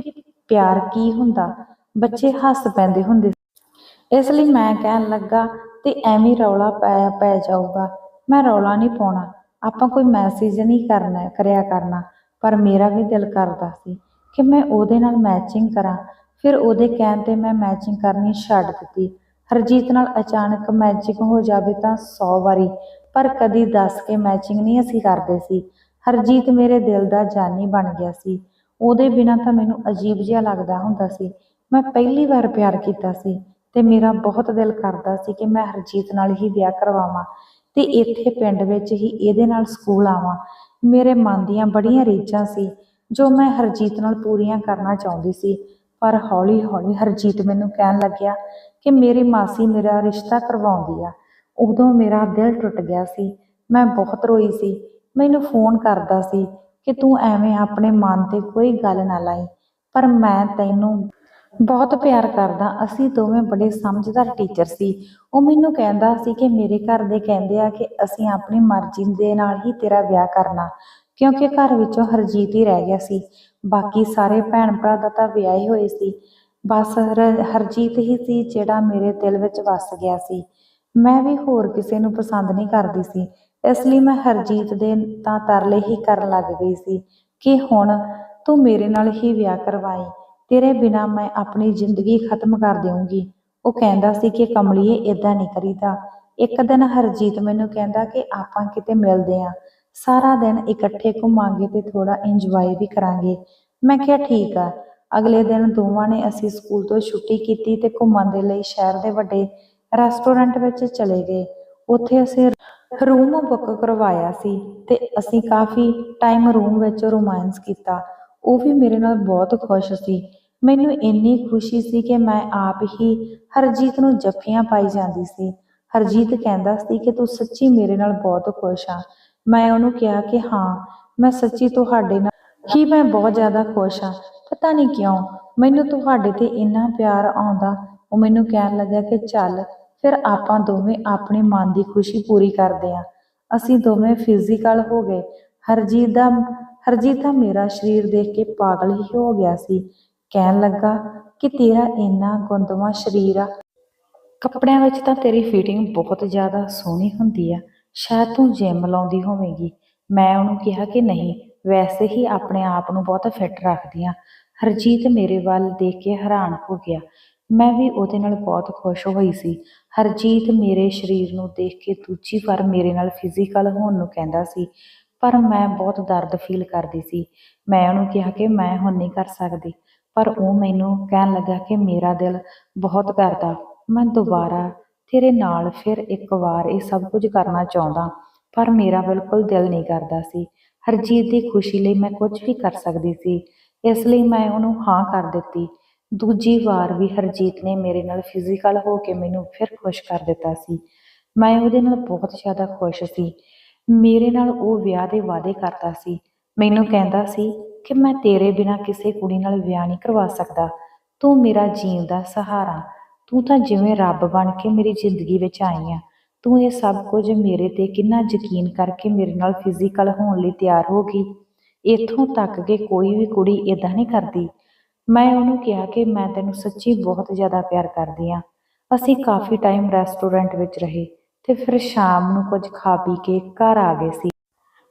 ਪਿਆਰ ਕੀ ਹੁੰਦਾ। ਬੱਚੇ ਹੱਸ ਪੈਂਦੇ ਹੁੰਦੇ ਇਸ ਲਈ ਮੈਂ ਕਹਿਣ ਲੱਗਾ, ਤੇ ਐਵੇਂ ਰੌਲਾ ਪੈ ਪੈ ਜਾਊਗਾ। ਮੈਂ ਰੌਲਾ ਨਹੀਂ ਪਾਉਣਾ। ਆਪਾਂ ਕੋਈ ਮੈਸੇਜ ਨਹੀਂ ਕਰਨਾ ਕਰਿਆ ਕਰਨਾ। ਪਰ ਮੇਰਾ ਵੀ ਦਿਲ ਕਰਦਾ ਸੀ ਕਿ ਮੈਂ ਉਹਦੇ ਨਾਲ ਮੈਚਿੰਗ ਕਰਾਂ। ਫਿਰ ਉਹਦੇ ਕਹਿਣ ਤੇ ਮੈਂ ਮੈਚਿੰਗ ਕਰਨੀ ਛੱਡ ਦਿੱਤੀ। ਹਰਜੀਤ ਨਾਲ ਅਚਾਨਕ ਮੈਚਿੰਗ ਹੋ ਜਾਵੇ ਤਾਂ 100 ਵਾਰੀ, ਪਰ ਕਦੀ ਦੱਸ ਕੇ ਮੈਚਿੰਗ ਨਹੀਂ ਅਸੀਂ ਕਰਦੇ ਸੀ। ਹਰਜੀਤ ਮੇਰੇ ਦਿਲ ਦਾ ਜਾਨੀ ਬਣ ਗਿਆ ਸੀ। ਉਹਦੇ ਬਿਨਾਂ ਤਾਂ ਮੈਨੂੰ ਅਜੀਬ ਜਿਹਾ ਲੱਗਦਾ ਹੁੰਦਾ ਸੀ। ਮੈਂ ਪਹਿਲੀ ਵਾਰ ਪਿਆਰ ਕੀਤਾ ਸੀ ਤੇ ਮੇਰਾ ਬਹੁਤ ਦਿਲ ਕਰਦਾ ਸੀ ਕਿ ਮੈਂ ਹਰਜੀਤ ਨਾਲ ਹੀ ਵਿਆਹ ਕਰਵਾਵਾਂ ਤੇ ਇੱਥੇ ਪਿੰਡ ਵਿੱਚ ਹੀ ਇਹਦੇ ਨਾਲ ਸਕੂਲ ਆਵਾਂ। ਮੇਰੇ ਮਨ ਦੀਆਂ ਬੜੀਆਂ ਰੀਝਾਂ ਸੀ ਜੋ ਮੈਂ ਹਰਜੀਤ ਨਾਲ ਪੂਰੀਆਂ ਕਰਨਾ ਚਾਹੁੰਦੀ ਸੀ। ਪਰ ਹੌਲੀ ਹੌਲੀ ਹਰਜੀਤ ਮੈਨੂੰ ਕਹਿਣ ਲੱਗਿਆ ਕਿ ਮੇਰੀ ਮਾਸੀ ਮੇਰਾ ਰਿਸ਼ਤਾ ਕਰਵਾਉਂਦੀ ਆ। ਉਦੋਂ ਮੇਰਾ ਦਿਲ ਟੁੱਟ ਗਿਆ ਸੀ। ਮੈਂ ਬਹੁਤ ਰੋਈ ਸੀ। ਮੈਨੂੰ ਫੋਨ ਕਰਦਾ ਸੀ ਕਿ ਤੂੰ ਐਵੇਂ ਆਪਣੇ ਮਨ ਤੇ ਕੋਈ ਗੱਲ ਨਾ ਲਾਈ, ਪਰ ਮੈਂ ਤੈਨੂੰ ਬਹੁਤ ਪਿਆਰ ਕਰਦਾ। ਅਸੀਂ ਦੋਵੇਂ ਬੜੇ ਸਮਝਦਾਰ ਟੀਚਰ ਸੀ। ਉਹ ਮੈਨੂੰ ਕਹਿੰਦਾ ਸੀ ਕਿ ਮੇਰੇ ਘਰ ਦੇ ਕਹਿੰਦੇ ਆ ਕਿ ਅਸੀਂ ਆਪਣੀ ਮਰਜ਼ੀ ਦੇ ਨਾਲ ਹੀ ਤੇਰਾ ਵਿਆਹ ਕਰਨਾ। ਕਿਉਂਕਿ ਘਰ ਵਿੱਚੋਂ ਹਰਜੀਤ ਹੀ ਰਹਿ ਗਿਆ ਸੀ। ਬਾਕੀ ਸਾਰੇ ਭੈਣ ਭਰਾ ਦਾ ਤਾਂ ਵਿਆਹ ਹੀ ਹੋਏ ਸੀ। ਬਸ ਹਰ- ਹਰਜੀਤ ਹੀ ਸੀ ਜਿਹੜਾ ਮੇਰੇ ਦਿਲ ਵਿੱਚ ਵੱਸ ਗਿਆ ਸੀ। ਮੈਂ ਵੀ ਹੋਰ ਕਿਸੇ ਨੂੰ ਪਸੰਦ ਨਹੀਂ ਕਰਦੀ ਸੀ। ਇਸ ਲਈ ਮੈਂ ਹਰਜੀਤ ਦੇ ਤਾਂ ਤਰਲੇ ਹੀ ਕਰਨ ਲੱਗ ਗਈ ਸੀ ਕਿ ਹੁਣ ਤੂੰ ਮੇਰੇ ਨਾਲ ਹੀ ਵਿਆਹ ਕਰਵਾਈ। ਤੇਰੇ ਬਿਨਾ ਮੈਂ ਆਪਣੀ ਜ਼ਿੰਦਗੀ ਖਤਮ ਕਰ ਦੇਵਾਂਗੀ ਉਹ ਕਹਿੰਦਾ ਸੀ ਕਿ ਕਮਲੀਏ ਇਦਾਂ ਨਹੀਂ ਕਰੀਦਾ। ਇੱਕ ਦਿਨ ਹਰਜੀਤ ਮੈਨੂੰ ਕਹਿੰਦਾ ਕਿ ਆਪਾਂ ਕਿਤੇ ਮਿਲਦੇ ਆਂ। ਸਾਰਾ ਦਿਨ ਇਕੱਠੇ ਘੁੰਮਾਂਗੇ ਤੇ ਥੋੜਾ ਇੰਜੋਏ ਵੀ ਕਰਾਂਗੇ। ਮੈਂ ਕਿਹਾ ਠੀਕ ਆ। ਅਗਲੇ ਦਿਨ ਦੋਵਾਂ ਨੇ ਅਸੀਂ ਸਕੂਲ ਤੋਂ ਛੁੱਟੀ ਕੀਤੀ ਤੇ ਘੁੰਮਣ ਦੇ ਲਈ ਸ਼ਹਿਰ ਦੇ ਵੱਡੇ ਰੈਸਟੋਰੈਂਟ ਵਿੱਚ ਚਲੇ ਗਏ। ਉੱਥੇ ਅਸੀਂ ਰੂਮ ਬੁੱਕ ਕਰਵਾਇਆ ਸੀ ਤੇ ਅਸੀਂ ਕਾਫੀ ਟਾਈਮ ਰੂਮ ਵਿੱਚ ਰੋਮਾਂਸ ਕੀਤਾ। ਉਹ ਵੀ ਮੇਰੇ ਨਾਲ ਬਹੁਤ ਖੁਸ਼ ਸੀ। ਮੈਨੂੰ ਇੰਨੀ ਖੁਸ਼ੀ ਸੀ ਕਿ ਮੈਂ ਆਪ ਹੀ ਹਰਜੀਤ ਨੂੰ ਜੱਫੀਆਂ ਪਾਈ ਜਾਂਦੀ ਸੀ। ਹਰਜੀਤ ਕਹਿੰਦਾ ਸੀ ਕਿ ਤੂੰ ਸੱਚੀ ਮੇਰੇ ਨਾਲ ਬਹੁਤ ਖੁਸ਼ ਆ। ਮੈਂ ਉਹਨੂੰ ਕਿਹਾ ਕਿ ਹਾਂ, ਮੈਂ ਸੱਚੀ ਤੁਹਾਡੇ ਨਾਲ ਹੀ ਮੈਂ ਬਹੁਤ ਜ਼ਿਆਦਾ ਖੁਸ਼ ਹਾਂ। ਪਤਾ ਨਹੀਂ ਕਿਉਂ, ਮੈਨੂੰ ਤੁਹਾਡੇ ਤੇ ਇੰਨਾ ਪਿਆਰ ਆਉਂਦਾ, ਉਹ ਮੈਨੂੰ ਕਹਿਣ ਲੱਗਾ ਕਿ ਚੱਲ, ਫਿਰ ਆਪਾਂ ਦੋਵੇਂ ਆਪਣੇ ਮਨ ਦੀ ਖੁਸ਼ੀ ਪੂਰੀ ਕਰਦੇ ਹਾਂ। ਅਸੀਂ ਦੋਵੇਂ ਫਿਜ਼ੀਕਲ ਹੋ ਗਏ। ਹਰਜੀਤ ਦਾ ਹਰਜੀਤ ਦਾ ਮੇਰਾ ਸਰੀਰ ਦੇਖ ਕੇ ਪਾਗਲ ਹੀ ਹੋ ਗਿਆ ਸੀ। ਕਹਿਣ ਲੱਗਾ ਕਿ ਤੇਰਾ ਇੰਨਾ ਗੁੰਦਵਾ ਸਰੀਰ ਆ। ਕੱਪੜਿਆਂ ਵਿੱਚ ਤਾਂ ਤੇਰੀ ਫਿਟਿੰਗ ਬਹੁਤ ਜ਼ਿਆਦਾ ਸੋਹਣੀ ਹੁੰਦੀ ਆ। ਸ਼ਾਇਦ ਤੂੰ ਜਿਮ ਲਾਉਂਦੀ ਹੋਵੇਂਗੀ। ਮੈਂ ਉਹਨੂੰ ਕਿਹਾ ਕਿ ਨਹੀਂ, ਵੈਸੇ ਹੀ ਆਪਣੇ ਆਪ ਨੂੰ ਬਹੁਤ ਫਿੱਟ ਰੱਖਦੀ ਹਾਂ। ਹਰਜੀਤ ਮੇਰੇ ਵੱਲ ਦੇਖ ਕੇ ਹੈਰਾਨ ਹੋ ਗਿਆ। ਮੈਂ ਵੀ ਉਹਦੇ ਨਾਲ ਬਹੁਤ ਖੁਸ਼ ਹੋਈ ਸੀ। ਹਰਜੀਤ ਮੇਰੇ ਸਰੀਰ ਨੂੰ ਦੇਖ ਕੇ ਦੂਜੀ ਵਾਰ ਮੇਰੇ ਨਾਲ ਫਿਜ਼ੀਕਲ ਹੋਣ ਨੂੰ ਕਹਿੰਦਾ ਸੀ, ਪਰ ਮੈਂ ਬਹੁਤ ਦਰਦ ਫੀਲ ਕਰਦੀ ਸੀ। ਮੈਂ ਉਹਨੂੰ ਕਿਹਾ ਕਿ ਮੈਂ ਹੁਣ ਨਹੀਂ ਕਰ ਸਕਦੀ, ਪਰ ਉਹ ਮੈਨੂੰ ਕਹਿਣ ਲੱਗਾ ਕਿ ਮੇਰਾ ਦਿਲ ਬਹੁਤ ਕਰਦਾ। ਮੈਂ ਦੁਬਾਰਾ ਤੇਰੇ ਨਾਲ ਫਿਰ ਇੱਕ ਵਾਰ ਇਹ ਸਭ ਕੁਝ ਕਰਨਾ ਚਾਹੁੰਦਾ, ਪਰ ਮੇਰਾ ਬਿਲਕੁਲ ਦਿਲ ਨਹੀਂ ਕਰਦਾ ਸੀ। ਹਰਜੀਤ ਦੀ ਖੁਸ਼ੀ ਲਈ ਮੈਂ ਕੁਝ ਵੀ ਕਰ ਸਕਦੀ ਸੀ, ਇਸ ਲਈ ਮੈਂ ਉਹਨੂੰ ਹਾਂ ਕਰ ਦਿੱਤੀ। ਦੂਜੀ ਵਾਰ ਵੀ ਹਰਜੀਤ ਨੇ ਮੇਰੇ ਨਾਲ ਫਿਜ਼ੀਕਲ ਹੋ ਕੇ ਮੈਨੂੰ ਫਿਰ ਖੁਸ਼ ਕਰ ਦਿੱਤਾ ਸੀ। ਮੈਂ ਉਹਦੇ ਨਾਲ ਬਹੁਤ ਜ਼ਿਆਦਾ ਖੁਸ਼ ਸੀ। ਮੇਰੇ ਨਾਲ ਉਹ ਵਿਆਹ ਦੇ ਵਾਅਦੇ ਕਰਦਾ ਸੀ। ਮੈਨੂੰ ਕਹਿੰਦਾ ਸੀ ਕਿ ਮੈਂ ਤੇਰੇ ਬਿਨਾ ਕਿਸੇ ਕੁੜੀ ਨਾਲ ਵਿਆਹ ਨਹੀਂ ਕਰਵਾ ਸਕਦਾ। ਤੂੰ ਮੇਰਾ ਜੀਵ ਦਾ ਸਹਾਰਾ। ਤੂੰ ਤਾਂ ਜਿਵੇਂ ਰੱਬ ਬਣ ਕੇ ਮੇਰੀ ਜ਼ਿੰਦਗੀ ਵਿੱਚ ਆਈ ਆ। ਤੂੰ ਇਹ ਸਭ ਕੁਝ ਮੇਰੇ ਤੇ ਕਿੰਨਾ ਯਕੀਨ ਕਰਕੇ ਮੇਰੇ ਨਾਲ ਫਿਜ਼ੀਕਲ ਹੋਣ ਲਈ ਤਿਆਰ ਹੋ ਗਈ। ਇੱਥੋਂ ਤੱਕ ਕਿ ਕੋਈ ਵੀ ਕੁੜੀ ਇਦਾਂ ਨਹੀਂ ਕਰਦੀ। ਮੈਂ ਉਹਨੂੰ ਕਿਹਾ ਕਿ ਮੈਂ ਤੈਨੂੰ ਸੱਚੀ ਬਹੁਤ ਜ਼ਿਆਦਾ ਪਿਆਰ ਕਰਦੀ ਆ। ਅਸੀਂ ਕਾਫੀ ਟਾਈਮ ਰੈਸਟੋਰੈਂਟ ਵਿੱਚ ਰਹੇ ਤੇ ਫਿਰ ਸ਼ਾਮ ਨੂੰ ਕੁਝ ਖਾ ਪੀ ਕੇ ਘਰ ਆ ਗਏ ਸੀ।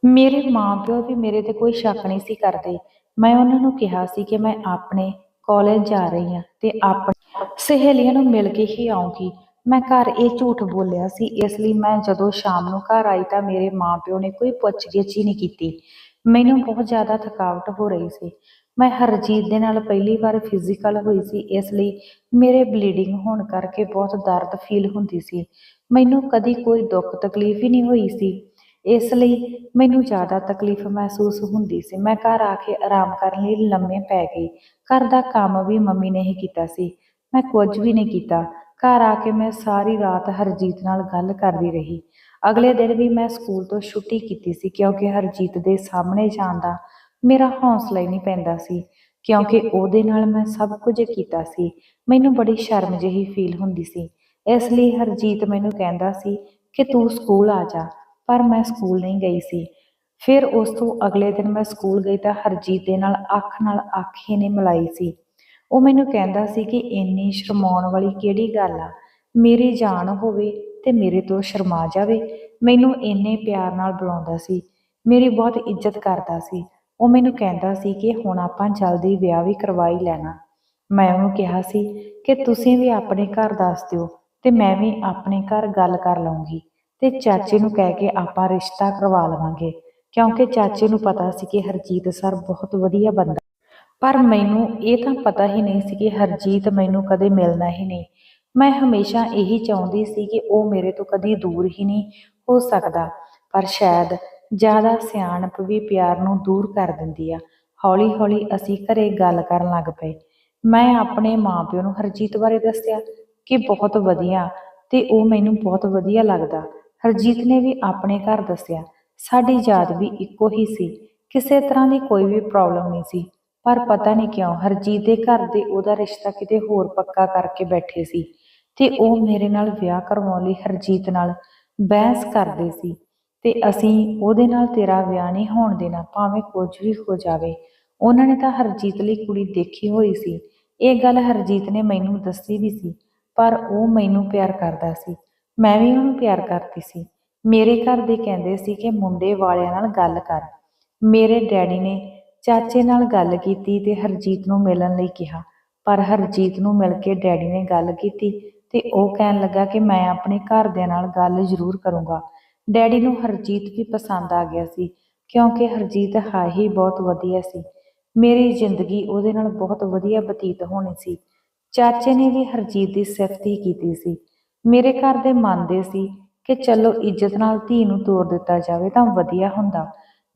ਮੇਰੇ ਮਾਂ-ਪਿਓ ਵੀ ਮੇਰੇ ਤੇ ਕੋਈ ਸ਼ੱਕ ਨਹੀਂ ਸੀ ਕਰਦੇ। ਮੈਂ ਉਹਨਾਂ ਨੂੰ ਕਿਹਾ ਸੀ ਕਿ ਮੈਂ ਆਪਣੇ ਕਾਲਜ ਜਾ ਰਹੀ ਹਾਂ ਤੇ ਆਪਣੇ ਸਹੇਲੀਆਂ ਨੂੰ ਮਿਲ ਕੇ ਹੀ ਆਉਂਗੀ। ਮੈਂ ਘਰ ਇਹ ਝੂਠ ਬੋਲਿਆ ਸੀ, ਇਸ ਲਈ ਮੈਂ ਜਦੋਂ ਸ਼ਾਮ ਨੂੰ ਘਰ ਆਈ ਤਾਂ ਮੇਰੇ ਮਾਂ-ਪਿਓ ਨੇ ਕੋਈ ਪੁੱਛਗਿੱਛ ਹੀ ਨਹੀਂ ਕੀਤੀ। ਮੈਨੂੰ ਬਹੁਤ ਜ਼ਿਆਦਾ ਥਕਾਵਟ ਹੋ ਰਹੀ ਸੀ। ਮੈਂ ਹਰਜੀਤ ਦੇ ਨਾਲ ਪਹਿਲੀ ਵਾਰ ਫਿਜ਼ੀਕਲ ਹੋਈ ਸੀ, ਇਸ ਲਈ ਮੇਰੇ ਬਲੀਡਿੰਗ ਹੋਣ ਕਰਕੇ ਬਹੁਤ ਦਰਦ ਫੀਲ ਹੁੰਦੀ ਸੀ। ਮੈਨੂੰ ਕਦੀ ਕੋਈ ਦੁੱਖ ਤਕਲੀਫ ਹੀ ਨਹੀਂ ਹੋਈ ਸੀ। ਇਸ ਲਈ ਮੈਨੂੰ ਜ਼ਿਆਦਾ ਤਕਲੀਫ ਮਹਿਸੂਸ ਹੁੰਦੀ ਸੀ। ਮੈਂ ਘਰ ਆ ਕੇ ਆਰਾਮ ਕਰਨ ਲਈ ਲੰਮੇ ਪੈ ਗਈ। ਘਰ ਦਾ ਕੰਮ ਵੀ ਮੰਮੀ ਨੇ ਹੀ ਕੀਤਾ ਸੀ। ਮੈਂ ਕੁਝ ਵੀ ਨਹੀਂ ਕੀਤਾ। ਘਰ ਆ ਕੇ ਮੈਂ ਸਾਰੀ ਰਾਤ ਹਰਜੀਤ ਨਾਲ ਗੱਲ ਕਰਦੀ ਰਹੀ। ਅਗਲੇ ਦਿਨ ਵੀ ਮੈਂ ਸਕੂਲ ਤੋਂ ਛੁੱਟੀ ਕੀਤੀ ਸੀ ਕਿਉਂਕਿ ਹਰਜੀਤ ਦੇ ਸਾਹਮਣੇ ਜਾਣ ਦਾ ਮੇਰਾ ਹੌਸਲਾ ਹੀ ਨਹੀਂ ਪੈਂਦਾ ਸੀ। ਕਿਉਂਕਿ ਉਹਦੇ ਨਾਲ ਮੈਂ ਸਭ ਕੁਝ ਕੀਤਾ ਸੀ। ਮੈਨੂੰ ਬੜੀ ਸ਼ਰਮ ਜਿਹੀ ਫੀਲ ਹੁੰਦੀ ਸੀ। ਇਸ ਲਈ ਹਰਜੀਤ ਮੈਨੂੰ ਕਹਿੰਦਾ ਸੀ ਕਿ ਤੂੰ ਸਕੂਲ ਆ ਜਾ, ਪਰ ਮੈਂ ਸਕੂਲ ਨਹੀਂ ਗਈ ਸੀ। ਫਿਰ ਉਸ ਤੋਂ ਅਗਲੇ ਦਿਨ ਮੈਂ ਸਕੂਲ ਗਈ ਤਾਂ ਹਰਜੀਤ ਦੇ ਨਾਲ ਅੱਖ ਨਾਲ ਅੱਖ ਹੀ ਨਹੀਂ ਮਿਲਾਈ ਸੀ। ਉਹ ਮੈਨੂੰ ਕਹਿੰਦਾ ਸੀ ਕਿ ਇੰਨੀ ਸ਼ਰਮਾਉਣ ਵਾਲੀ ਕਿਹੜੀ ਗੱਲ ਆ? ਮੇਰੀ ਜਾਨ ਹੋਵੇ ਤੇ ਮੇਰੇ ਤੋਂ ਸ਼ਰਮਾ ਜਾਵੇ। ਮੈਨੂੰ ਇੰਨੇ ਪਿਆਰ ਨਾਲ ਬੁਲਾਉਂਦਾ ਸੀ। ਮੇਰੀ ਬਹੁਤ ਇੱਜ਼ਤ ਕਰਦਾ ਸੀ। ਉਹ ਮੈਨੂੰ ਕਹਿੰਦਾ ਸੀ ਕਿ ਹੁਣ ਆਪਾਂ ਜਲਦੀ ਵਿਆਹ ਵੀ ਕਰਵਾ ਹੀ ਲੈਣਾ। ਮੈਂ ਉਹਨੂੰ ਕਿਹਾ ਸੀ ਕਿ ਤੁਸੀਂ ਵੀ ਆਪਣੇ ਘਰ ਦੱਸ ਦਿਓ ਤੇ ਮੈਂ ਵੀ ਆਪਣੇ ਘਰ ਗੱਲ ਕਰ ਲਵਾਂਗੀ ਤੇ ਚਾਚੇ ਨੂੰ ਕਹਿ ਕੇ ਆਪਾਂ ਰਿਸ਼ਤਾ ਕਰਵਾ ਲਵਾਂਗੇ। ਕਿਉਂਕਿ ਚਾਚੇ ਨੂੰ ਪਤਾ ਸੀ ਕਿ ਹਰਜੀਤ ਸਰ ਬਹੁਤ ਵਧੀਆ ਬੰਦਾ ਪਰ ਮੈਨੂੰ ਇਹ ਤਾਂ ਪਤਾ ਹੀ ਨਹੀਂ ਸੀ ਕਿ ਹਰਜੀਤ ਮੈਨੂੰ ਕਦੇ ਮਿਲਣਾ ਹੀ ਨਹੀਂ। ਮੈਂ ਹਮੇਸ਼ਾ ਇਹੀ ਚਾਹੁੰਦੀ ਸੀ ਕਿ ਉਹ ਮੇਰੇ ਤੋਂ ਕਦੀ ਦੂਰ ਹੀ ਨਹੀਂ ਹੋ ਸਕਦਾ, ਪਰ ਸ਼ਾਇਦ ਜ਼ਿਆਦਾ ਸਿਆਣਪ ਵੀ ਪਿਆਰ ਨੂੰ ਦੂਰ ਕਰ ਦਿੰਦੀ ਆ। ਹੌਲੀ-ਹੌਲੀ ਅਸੀਂ ਘਰੇ ਗੱਲ ਕਰਨ ਲੱਗ ਪਏ। ਮੈਂ ਆਪਣੇ ਮਾਪਿਓ ਨੂੰ ਹਰਜੀਤ ਬਾਰੇ ਦੱਸਿਆ ਕਿ ਬਹੁਤ ਵਧੀਆ ਤੇ ਉਹ ਮੈਨੂੰ ਬਹੁਤ ਵਧੀਆ ਲੱਗਦਾ। ਹਰਜੀਤ ਨੇ ਵੀ ਆਪਣੇ ਘਰ ਦੱਸਿਆ। ਸਾਡੀ ਯਾਦ ਵੀ ਇੱਕੋ ਹੀ ਸੀ। ਕਿਸੇ ਤਰ੍ਹਾਂ ਦੀ ਕੋਈ ਵੀ ਪ੍ਰੋਬਲਮ ਨਹੀਂ ਸੀ। ਪਰ ਪਤਾ ਨਹੀਂ ਕਿਉਂ, ਹਰਜੀਤ ਦੇ ਘਰ ਦੇ ਉਹਦਾ ਰਿਸ਼ਤਾ ਕਿਤੇ ਹੋਰ ਪੱਕਾ ਕਰਕੇ ਬੈਠੇ ਸੀ ਤੇ ਉਹ ਮੇਰੇ ਨਾਲ ਵਿਆਹ ਕਰਵਾਉਣ ਲਈ ਹਰਜੀਤ ਨਾਲ ਬਹਿਸ ਕਰਦੇ ਸੀ ਤੇ ਅਸੀਂ ਉਹਦੇ ਨਾਲ ਤੇਰਾ ਵਿਆਹ ਨਹੀਂ ਹੋਣ ਦੇਣਾ, ਭਾਵੇਂ ਕੁਝ ਵੀ ਹੋ ਜਾਵੇ। ਉਹਨਾਂ ਨੇ ਤਾਂ ਹਰਜੀਤ ਲਈ ਕੁੜੀ ਦੇਖੀ ਹੋਈ ਸੀ। ਇਹ ਗੱਲ ਹਰਜੀਤ ਨੇ ਮੈਨੂੰ ਦੱਸੀ ਵੀ ਸੀ, ਪਰ ਉਹ ਮੈਨੂੰ ਪਿਆਰ ਕਰਦਾ ਸੀ। ਮੈਂ ਵੀ ਉਹਨੂੰ ਪਿਆਰ ਕਰਦੀ ਸੀ। ਮੇਰੇ ਘਰ ਦੇ ਕਹਿੰਦੇ ਸੀ ਕਿ ਮੁੰਡੇ ਵਾਲਿਆਂ ਨਾਲ ਗੱਲ ਕਰ। ਮੇਰੇ ਡੈਡੀ ਨੇ ਚਾਚੇ ਨਾਲ ਗੱਲ ਕੀਤੀ ਤੇ ਹਰਜੀਤ ਨੂੰ ਮਿਲਣ ਲਈ ਕਿਹਾ। ਪਰ ਹਰਜੀਤ ਨੂੰ ਮਿਲ ਕੇ ਡੈਡੀ ਨੇ ਗੱਲ ਕੀਤੀ ਤੇ ਉਹ ਕਹਿਣ ਲੱਗਾ ਕਿ ਮੈਂ ਆਪਣੇ ਘਰਦਿਆਂ ਨਾਲ ਗੱਲ ਜ਼ਰੂਰ ਕਰੂੰਗਾ। ਡੈਡੀ ਨੂੰ ਹਰਜੀਤ ਵੀ ਪਸੰਦ ਆ ਗਿਆ ਸੀ, ਕਿਉਂਕਿ ਹਰਜੀਤ ਹੈ ਹੀ ਬਹੁਤ ਵਧੀਆ ਸੀ। ਮੇਰੀ ਜ਼ਿੰਦਗੀ ਉਹਦੇ ਨਾਲ ਬਹੁਤ ਵਧੀਆ ਬਤੀਤ ਹੋਣੀ ਸੀ। ਚਾਚੇ ਨੇ ਵੀ ਹਰਜੀਤ ਦੀ ਸਿਫਤ ਹੀ ਕੀਤੀ ਸੀ। ਮੇਰੇ ਘਰ ਦੇ ਮੰਨਦੇ ਸੀ ਕਿ ਚਲੋ ਇੱਜ਼ਤ ਨਾਲ ਧੀ ਨੂੰ ਤੋਰ ਦਿੱਤਾ ਜਾਵੇ ਤਾਂ ਵਧੀਆ ਹੁੰਦਾ।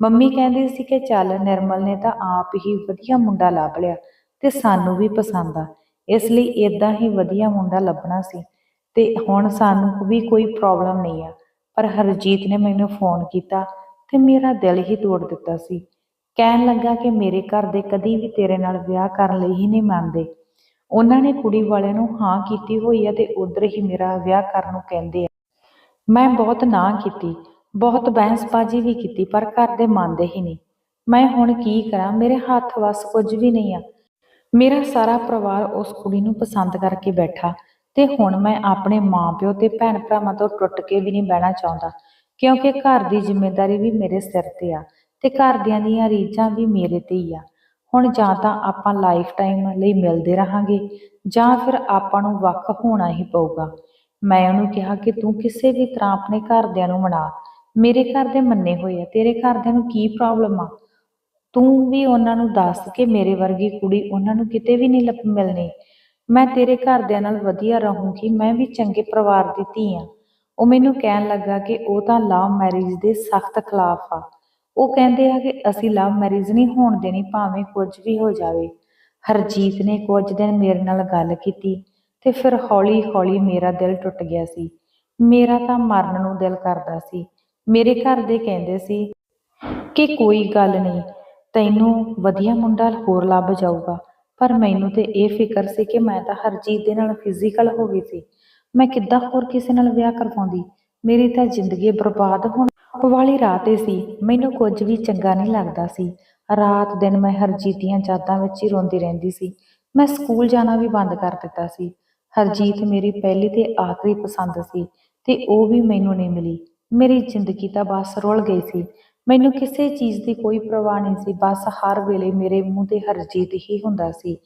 ਮੰਮੀ ਕਹਿੰਦੀ ਸੀ ਕਿ ਚੱਲ ਨਿਰਮਲ ਨੇ ਤਾਂ ਆਪ ਹੀ ਵਧੀਆ ਮੁੰਡਾ ਲੱਭ ਲਿਆ ਤੇ ਸਾਨੂੰ ਵੀ ਪਸੰਦ ਆ। ਇਸ ਲਈ ਇਦਾਂ ਹੀ ਵਧੀਆ ਮੁੰਡਾ ਲੱਭਣਾ ਸੀ ਤੇ ਹੁਣ ਸਾਨੂੰ ਵੀ ਕੋਈ ਪ੍ਰੋਬਲਮ ਨਹੀਂ ਆ। ਪਰ ਹਰਜੀਤ ਨੇ ਮੈਨੂੰ ਫੋਨ ਕੀਤਾ ਤੇ ਮੇਰਾ ਦਿਲ ਹੀ ਤੋੜ ਦਿੱਤਾ ਸੀ। ਕਹਿਣ ਲੱਗਾ ਕਿ ਮੇਰੇ ਘਰ ਦੇ ਕਦੀ ਵੀ ਤੇਰੇ ਨਾਲ ਵਿਆਹ ਕਰਨ ਲਈ ਹੀ ਨਹੀਂ ਮੰਨਦੇ। ਉਹਨਾਂ ਨੇ ਕੁੜੀ ਵਾਲਿਆਂ ਨੂੰ ਹਾਂ ਕੀਤੀ ਹੋਈ ਹੈ ਤੇ ਉਧਰ ਹੀ ਮੇਰਾ ਵਿਆਹ ਕਰਨ ਨੂੰ ਕਹਿੰਦੇ ਆ। ਮੈਂ ਬਹੁਤ ਨਾ ਕੀਤੀ। ਬਹੁਤ ਬਹਿਸਬਾਜ਼ੀ ਵੀ ਕੀਤੀ, ਪਰ ਘਰ ਦੇ ਮੰਨਦੇ ਹੀ ਨਹੀਂ। ਮੈਂ ਹੁਣ ਕੀ ਕਰਾਂ? ਮੇਰੇ ਹੱਥ ਵੱਸ ਕੁਝ ਵੀ ਨਹੀਂ ਆ। ਮੇਰਾ ਸਾਰਾ ਪਰਿਵਾਰ ਉਸ ਕੁੜੀ ਨੂੰ ਪਸੰਦ ਕਰਕੇ ਬੈਠਾ ਤੇ ਹੁਣ ਮੈਂ ਆਪਣੇ ਮਾਪਿਓ ਤੇ ਭੈਣ ਭਰਾਵਾਂ ਤੋਂ ਟੁੱਟ ਕੇ ਵੀ ਨਹੀਂ ਬਹਿਣਾ ਚਾਹੁੰਦਾ, ਕਿਉਂਕਿ ਘਰ ਦੀ ਜ਼ਿੰਮੇਵਾਰੀ ਵੀ ਮੇਰੇ ਸਿਰ ਤੇ ਆ ਤੇ ਘਰਦਿਆਂ ਦੀਆਂ ਰੀਝਾਂ ਵੀ ਮੇਰੇ ਤੇ ਹੀ ਆ। ਹੁਣ ਜਾਂ ਤਾਂ ਆਪਾਂ ਲਾਈਫ ਟਾਈਮ ਲਈ ਮਿਲਦੇ ਰਹਾਂਗੇ, ਜਾਂ ਫਿਰ ਆਪਾਂ ਨੂੰ ਵੱਖ ਹੋਣਾ ਹੀ ਪਊਗਾ। ਮੈਂ ਉਹਨੂੰ ਕਿਹਾ ਕਿ ਤੂੰ ਕਿਸੇ ਵੀ ਤਰ੍ਹਾਂ ਆਪਣੇ ਘਰਦਿਆਂ ਨੂੰ ਮਨਾ ਮੇਰੇ ਘਰ ਦੇ ਮੰਨੇ ਹੋਏ ਆ, ਤੇਰੇ ਘਰਦਿਆਂ ਨੂੰ ਕੀ ਪ੍ਰੋਬਲਮ ਆ? ਤੂੰ ਵੀ ਉਹਨਾਂ ਨੂੰ ਦੱਸ ਕਿ ਮੇਰੇ ਵਰਗੀ ਕੁੜੀ ਉਹਨਾਂ ਨੂੰ ਕਿਤੇ ਵੀ ਨਹੀਂ ਲੱਭ ਮਿਲਣੀ। ਮੈਂ ਤੇਰੇ ਘਰਦਿਆਂ ਨਾਲ ਵਧੀਆ ਰਹੂੰਗੀ, ਮੈਂ ਵੀ ਚੰਗੇ ਪਰਿਵਾਰ ਦੀ ਧੀ ਆ। ਉਹ ਮੈਨੂੰ ਕਹਿਣ ਲੱਗਾ ਕਿ ਉਹ ਤਾਂ ਲਵ ਮੈਰਿਜ ਦੇ ਸਖਤ ਖਿਲਾਫ ਆ। ਉਹ ਕਹਿੰਦੇ ਆ ਕਿ ਅਸੀਂ ਲਵ ਮੈਰਿਜ ਨਹੀਂ ਹੋਣ ਦੇਣੀ, ਭਾਵੇਂ ਕੁਝ ਵੀ ਹੋ ਜਾਵੇ। ਹਰਜੀਤ ਨੇ ਕੁਝ ਦਿਨ ਮੇਰੇ ਨਾਲ ਗੱਲ ਕੀਤੀ ਤੇ ਫਿਰ ਹੌਲੀ ਹੌਲੀ ਮੇਰਾ ਦਿਲ ਟੁੱਟ ਗਿਆ ਸੀ। ਮੇਰਾ ਤਾਂ ਮਰਨ ਨੂੰ ਦਿਲ ਕਰਦਾ ਸੀ। ਮੇਰੇ ਘਰ ਦੇ ਕਹਿੰਦੇ ਸੀ ਕਿ ਕੋਈ ਗੱਲ ਨਹੀਂ, ਤੈਨੂੰ ਵਧੀਆ ਮੁੰਡਾ ਹੋਰ ਲੱਭ ਜਾਊਗਾ। ਪਰ ਮੈਨੂੰ ਤੇ ਇਹ ਫਿਕਰ ਸੀ ਕਿ ਮੈਂ ਤਾਂ ਹਰਜੀਤ ਦੇ ਨਾਲ ਫਿਜ਼ੀਕਲ ਹੋ ਗਈ ਸੀ। ਮੈਂ ਕਿੱਦਾਂ ਹੋਰ ਕਿਸੇ ਨਾਲ ਵਿਆਹ ਕਰਵਾਉਂਦੀ? ਮੇਰੀ ਤਾਂ ਜ਼ਿੰਦਗੀ ਬਰਬਾਦ ਹੋਣ ਵਾਲੀ ਰਾਤ ਹੀ ਸੀ। ਮੈਨੂੰ ਕੁਝ ਵੀ ਚੰਗਾ ਨਹੀਂ ਲੱਗਦਾ ਸੀ। ਰਾਤ ਦਿਨ ਮੈਂ ਹਰਜੀਤ ਦੀਆਂ ਯਾਦਾਂ ਵਿੱਚ ਹੀ ਰੋਂਦੀ ਰਹਿੰਦੀ ਸੀ। ਮੈਂ ਸਕੂਲ ਜਾਣਾ ਵੀ ਬੰਦ ਕਰ ਦਿੱਤਾ ਸੀ। ਹਰਜੀਤ ਮੇਰੀ ਪਹਿਲੀ ਤੇ ਆਖਰੀ ਪਸੰਦ ਸੀ ਤੇ ਉਹ ਵੀ ਮੈਨੂੰ ਨਹੀਂ ਮਿਲੀ। ਮੇਰੀ ਜ਼ਿੰਦਗੀ ਤਾਂ ਬਸ ਰੁਲ ਗਈ ਸੀ। ਮੈਨੂੰ ਕਿਸੇ ਚੀਜ਼ ਦੀ ਕੋਈ ਪਰਵਾਹ ਨਹੀਂ ਸੀ। ਬਸ ਹਰ ਵੇਲੇ ਮੇਰੇ ਮੂੰਹ ਤੇ ਹਰਜੀਤ ਹੀ ਹੁੰਦਾ ਸੀ।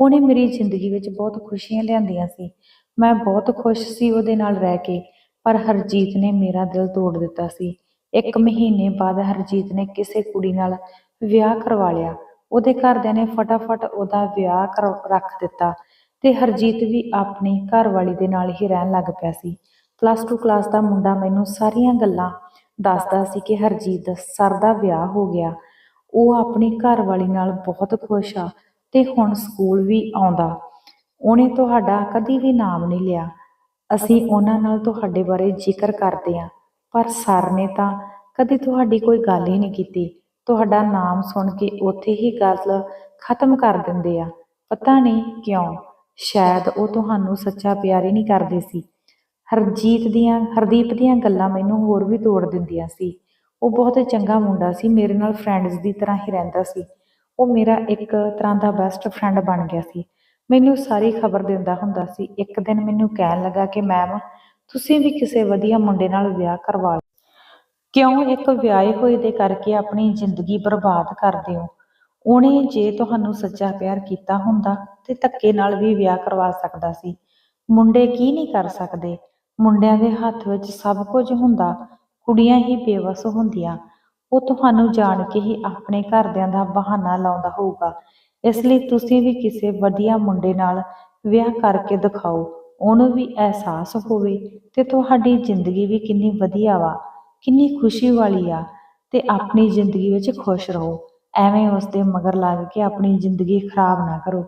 ਉਹਨੇ ਮੇਰੀ ਜ਼ਿੰਦਗੀ ਵਿੱਚ ਬਹੁਤ ਖੁਸ਼ੀਆਂ ਲਿਆਂਦੀਆਂ ਸੀ। ਮੈਂ ਬਹੁਤ ਖੁਸ਼ ਸੀ ਉਹਦੇ ਨਾਲ ਰਹਿ ਕੇ ਪਰ ਹਰਜੀਤ ਨੇ ਮੇਰਾ ਦਿਲ ਤੋੜ ਦਿੱਤਾ ਸੀ। ਇੱਕ ਮਹੀਨੇ ਬਾਅਦ ਹਰਜੀਤ ਨੇ ਕਿਸੇ ਕੁੜੀ ਨਾਲ ਵਿਆਹ ਕਰਵਾ ਲਿਆ। ਉਹਦੇ ਘਰਦਿਆਂ ਨੇ ਫਟਾਫਟ ਉਹਦਾ ਵਿਆਹ ਕਰ ਰੱਖ ਦਿੱਤਾ ਤੇ ਹਰਜੀਤ ਵੀ ਆਪਣੀ ਘਰਵਾਲੀ ਦੇ ਨਾਲ ਹੀ ਰਹਿਣ ਲੱਗ ਪਿਆ ਸੀ। ਪਲੱਸ 2 ਕਲਾਸ ਦਾ ਮੁੰਡਾ ਮੈਨੂੰ ਸਾਰੀਆਂ ਗੱਲਾਂ ਦੱਸਦਾ ਸੀ ਕਿ ਹਰਜੀਤ ਸਰ ਦਾ ਵਿਆਹ ਹੋ ਗਿਆ। ਉਹ ਆਪਣੀ ਘਰਵਾਲੀ ਨਾਲ ਬਹੁਤ ਖੁਸ਼ ਆ ਤੇ ਹੁਣ ਸਕੂਲ ਵੀ ਆਉਂਦਾ। ਉਹਨੇ ਤੁਹਾਡਾ ਕਦੀ ਵੀ ਨਾਮ ਨਹੀਂ ਲਿਆ। ਅਸੀਂ ਉਹਨਾਂ ਨਾਲ ਤੁਹਾਡੇ ਬਾਰੇ ਜ਼ਿਕਰ ਕਰਦੇ ਹਾਂ। ਪਰ ਸਰ ਨੇ ਤਾਂ ਕਦੀ ਤੁਹਾਡੀ ਕੋਈ ਗੱਲ ਹੀ ਨਹੀਂ ਕੀਤੀ। ਤੁਹਾਡਾ ਨਾਮ ਸੁਣ ਕੇ ਉੱਥੇ ਹੀ ਗੱਲ ਖਤਮ ਕਰ ਦਿੰਦੇ ਆ। ਪਤਾ ਨਹੀਂ ਕਿਉਂ? ਸ਼ਾਇਦ ਉਹ ਤੁਹਾਨੂੰ ਸੱਚਾ ਪਿਆਰ ਹੀ ਨਹੀਂ ਕਰਦੇ ਸੀ। ਹਰਜੀਤ ਦੀਆਂ, ਹਰਦੀਪ ਦੀਆਂ ਗੱਲਾਂ ਮੈਨੂੰ ਹੋਰ ਵੀ ਤੋੜ ਦਿੰਦੀਆਂ ਸੀ। ਉਹ ਬਹੁਤ ਚੰਗਾ ਮੁੰਡਾ ਸੀ, ਮੇਰੇ ਨਾਲ ਫਰੈਂਡਸ ਦੀ ਤਰ੍ਹਾਂ ਹੀ ਰਹਿੰਦਾ ਸੀ। ਉਹ ਮੇਰਾ ਇੱਕ ਤਰ੍ਹਾਂ ਦਾ ਬੈਸਟ ਫਰੈਂਡ ਬਣ ਗਿਆ ਸੀ। ਮੈਨੂੰ ਸਾਰੀ ਖਬਰ ਦਿੰਦਾ ਹੁੰਦਾ ਸੀ। ਇੱਕ ਦਿਨ ਮੈਨੂੰ ਕਹਿਣ ਲੱਗਾ ਕਿ ਮੈਮ ਤੁਸੀਂ ਵੀ ਕਿਸੇ ਵਧੀਆ ਮੁੰਡੇ ਨਾਲ ਵਿਆਹ ਕਰਵਾ ਲਓ। ਕਿਉਂ ਇੱਕ ਵਿਆਹੇ ਹੋਏ ਦੇ ਕਰਕੇ ਆਪਣੀ ਜ਼ਿੰਦਗੀ ਬਰਬਾਦ ਕਰਦੇ ਹੋ? ਉਹਨੇ ਜੇ ਤੁਹਾਨੂੰ ਸੱਚਾ ਪਿਆਰ ਕੀਤਾ ਹੁੰਦਾ ਤੇ ਧੱਕੇ ਨਾਲ ਵੀ ਵਿਆਹ ਕਰਵਾ ਸਕਦਾ ਸੀ। ਮੁੰਡੇ ਕੀ ਨਹੀਂ ਕਰ ਸਕਦੇ? ਮੁੰਡਿਆਂ ਦੇ ਹੱਥ ਵਿੱਚ ਸਭ ਕੁਝ ਹੁੰਦਾ, ਕੁੜੀਆਂ ਹੀ ਬੇਵਸ ਹੁੰਦੀਆਂ। ਉਹ ਤੁਹਾਨੂੰ ਜਾਣ ਕੇ ਹੀ ਆਪਣੇ ਘਰਦਿਆਂ ਦਾ ਬਹਾਨਾ ਲਾਉਂਦਾ ਹੋਊਗਾ। ਇਸ ਲਈ ਤੁਸੀਂ ਵੀ ਕਿਸੇ ਵਧੀਆ ਮੁੰਡੇ ਨਾਲ ਵਿਆਹ ਕਰਕੇ ਦਿਖਾਓ। ਉਹਨੂੰ ਵੀ ਅਹਿਸਾਸ ਹੋਵੇ ਤੇ ਤੁਹਾਡੀ ਜ਼ਿੰਦਗੀ ਵੀ ਕਿੰਨੀ ਵਧੀਆ ਵਾ, ਕਿੰਨੀ ਖੁਸ਼ੀ ਵਾਲੀ ਆ ਤੇ ਆਪਣੀ ਜ਼ਿੰਦਗੀ ਵਿੱਚ ਖੁਸ਼ ਰਹੋ। ਐਵੇਂ ਉਸ ਦੇ ਮਗਰ ਲੱਗ ਕੇ ਆਪਣੀ ਜ਼ਿੰਦਗੀ ਖਰਾਬ ਨਾ ਕਰੋ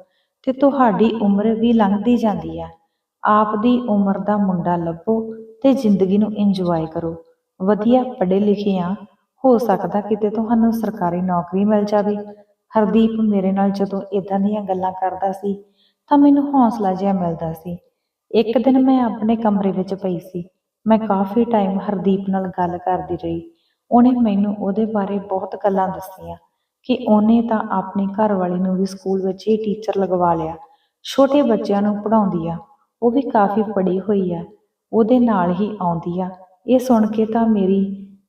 ਤੇ ਤੁਹਾਡੀ ਉਮਰ ਵੀ ਲੰਘਦੀ ਜਾਂਦੀ ਆ। ਆਪ ਦੀ ਉਮਰ ਦਾ ਮੁੰਡਾ ਲੱਭੋ ਤੇ ਜ਼ਿੰਦਗੀ ਨੂੰ ਇੰਜੋਏ ਕਰੋ। ਵਧੀਆ ਪੜ੍ਹੇ ਲਿਖੇ ਆ, ਹੋ ਸਕਦਾ ਕਿਤੇ ਤੁਹਾਨੂੰ ਸਰਕਾਰੀ ਨੌਕਰੀ ਮਿਲ ਜਾਵੇ। ਹਰਦੀਪ ਮੇਰੇ ਨਾਲ ਜਦੋਂ ਇਦਾਂ ਦੀਆਂ ਗੱਲਾਂ ਕਰਦਾ ਸੀ, ਤਾਂ ਮੈਨੂੰ ਹੌਸਲਾ ਜਿਹਾ ਮਿਲਦਾ ਸੀ। ਇੱਕ ਦਿਨ ਮੈਂ ਆਪਣੇ ਕਮਰੇ ਵਿੱਚ ਪਈ ਸੀ। ਮੈਂ ਕਾਫੀ ਟਾਈਮ ਹਰਦੀਪ ਨਾਲ ਗੱਲ ਕਰਦੀ ਰਹੀ। ਉਹਨੇ ਮੈਨੂੰ ਉਹਦੇ ਬਾਰੇ ਬਹੁਤ ਗੱਲਾਂ ਦੱਸੀਆਂ ਕਿ ਉਹਨੇ ਤਾਂ ਆਪਣੇ ਘਰ ਵਾਲੇ ਨੂੰ ਵੀ ਸਕੂਲ ਵਿੱਚ ਹੀ ਟੀਚਰ ਲਗਵਾ ਲਿਆ। ਛੋਟੇ ਬੱਚਿਆਂ ਨੂੰ ਪੜ੍ਹਾਉਂਦੀ ਆ। ਉਹ ਵੀ ਕਾਫੀ ਪੜ੍ਹੀ ਹੋਈ ਆ, ਉਹਦੇ ਨਾਲ ਹੀ ਆਉਂਦੀ ਆ। ਇਹ ਸੁਣ ਕੇ ਤਾਂ ਮੇਰੀ,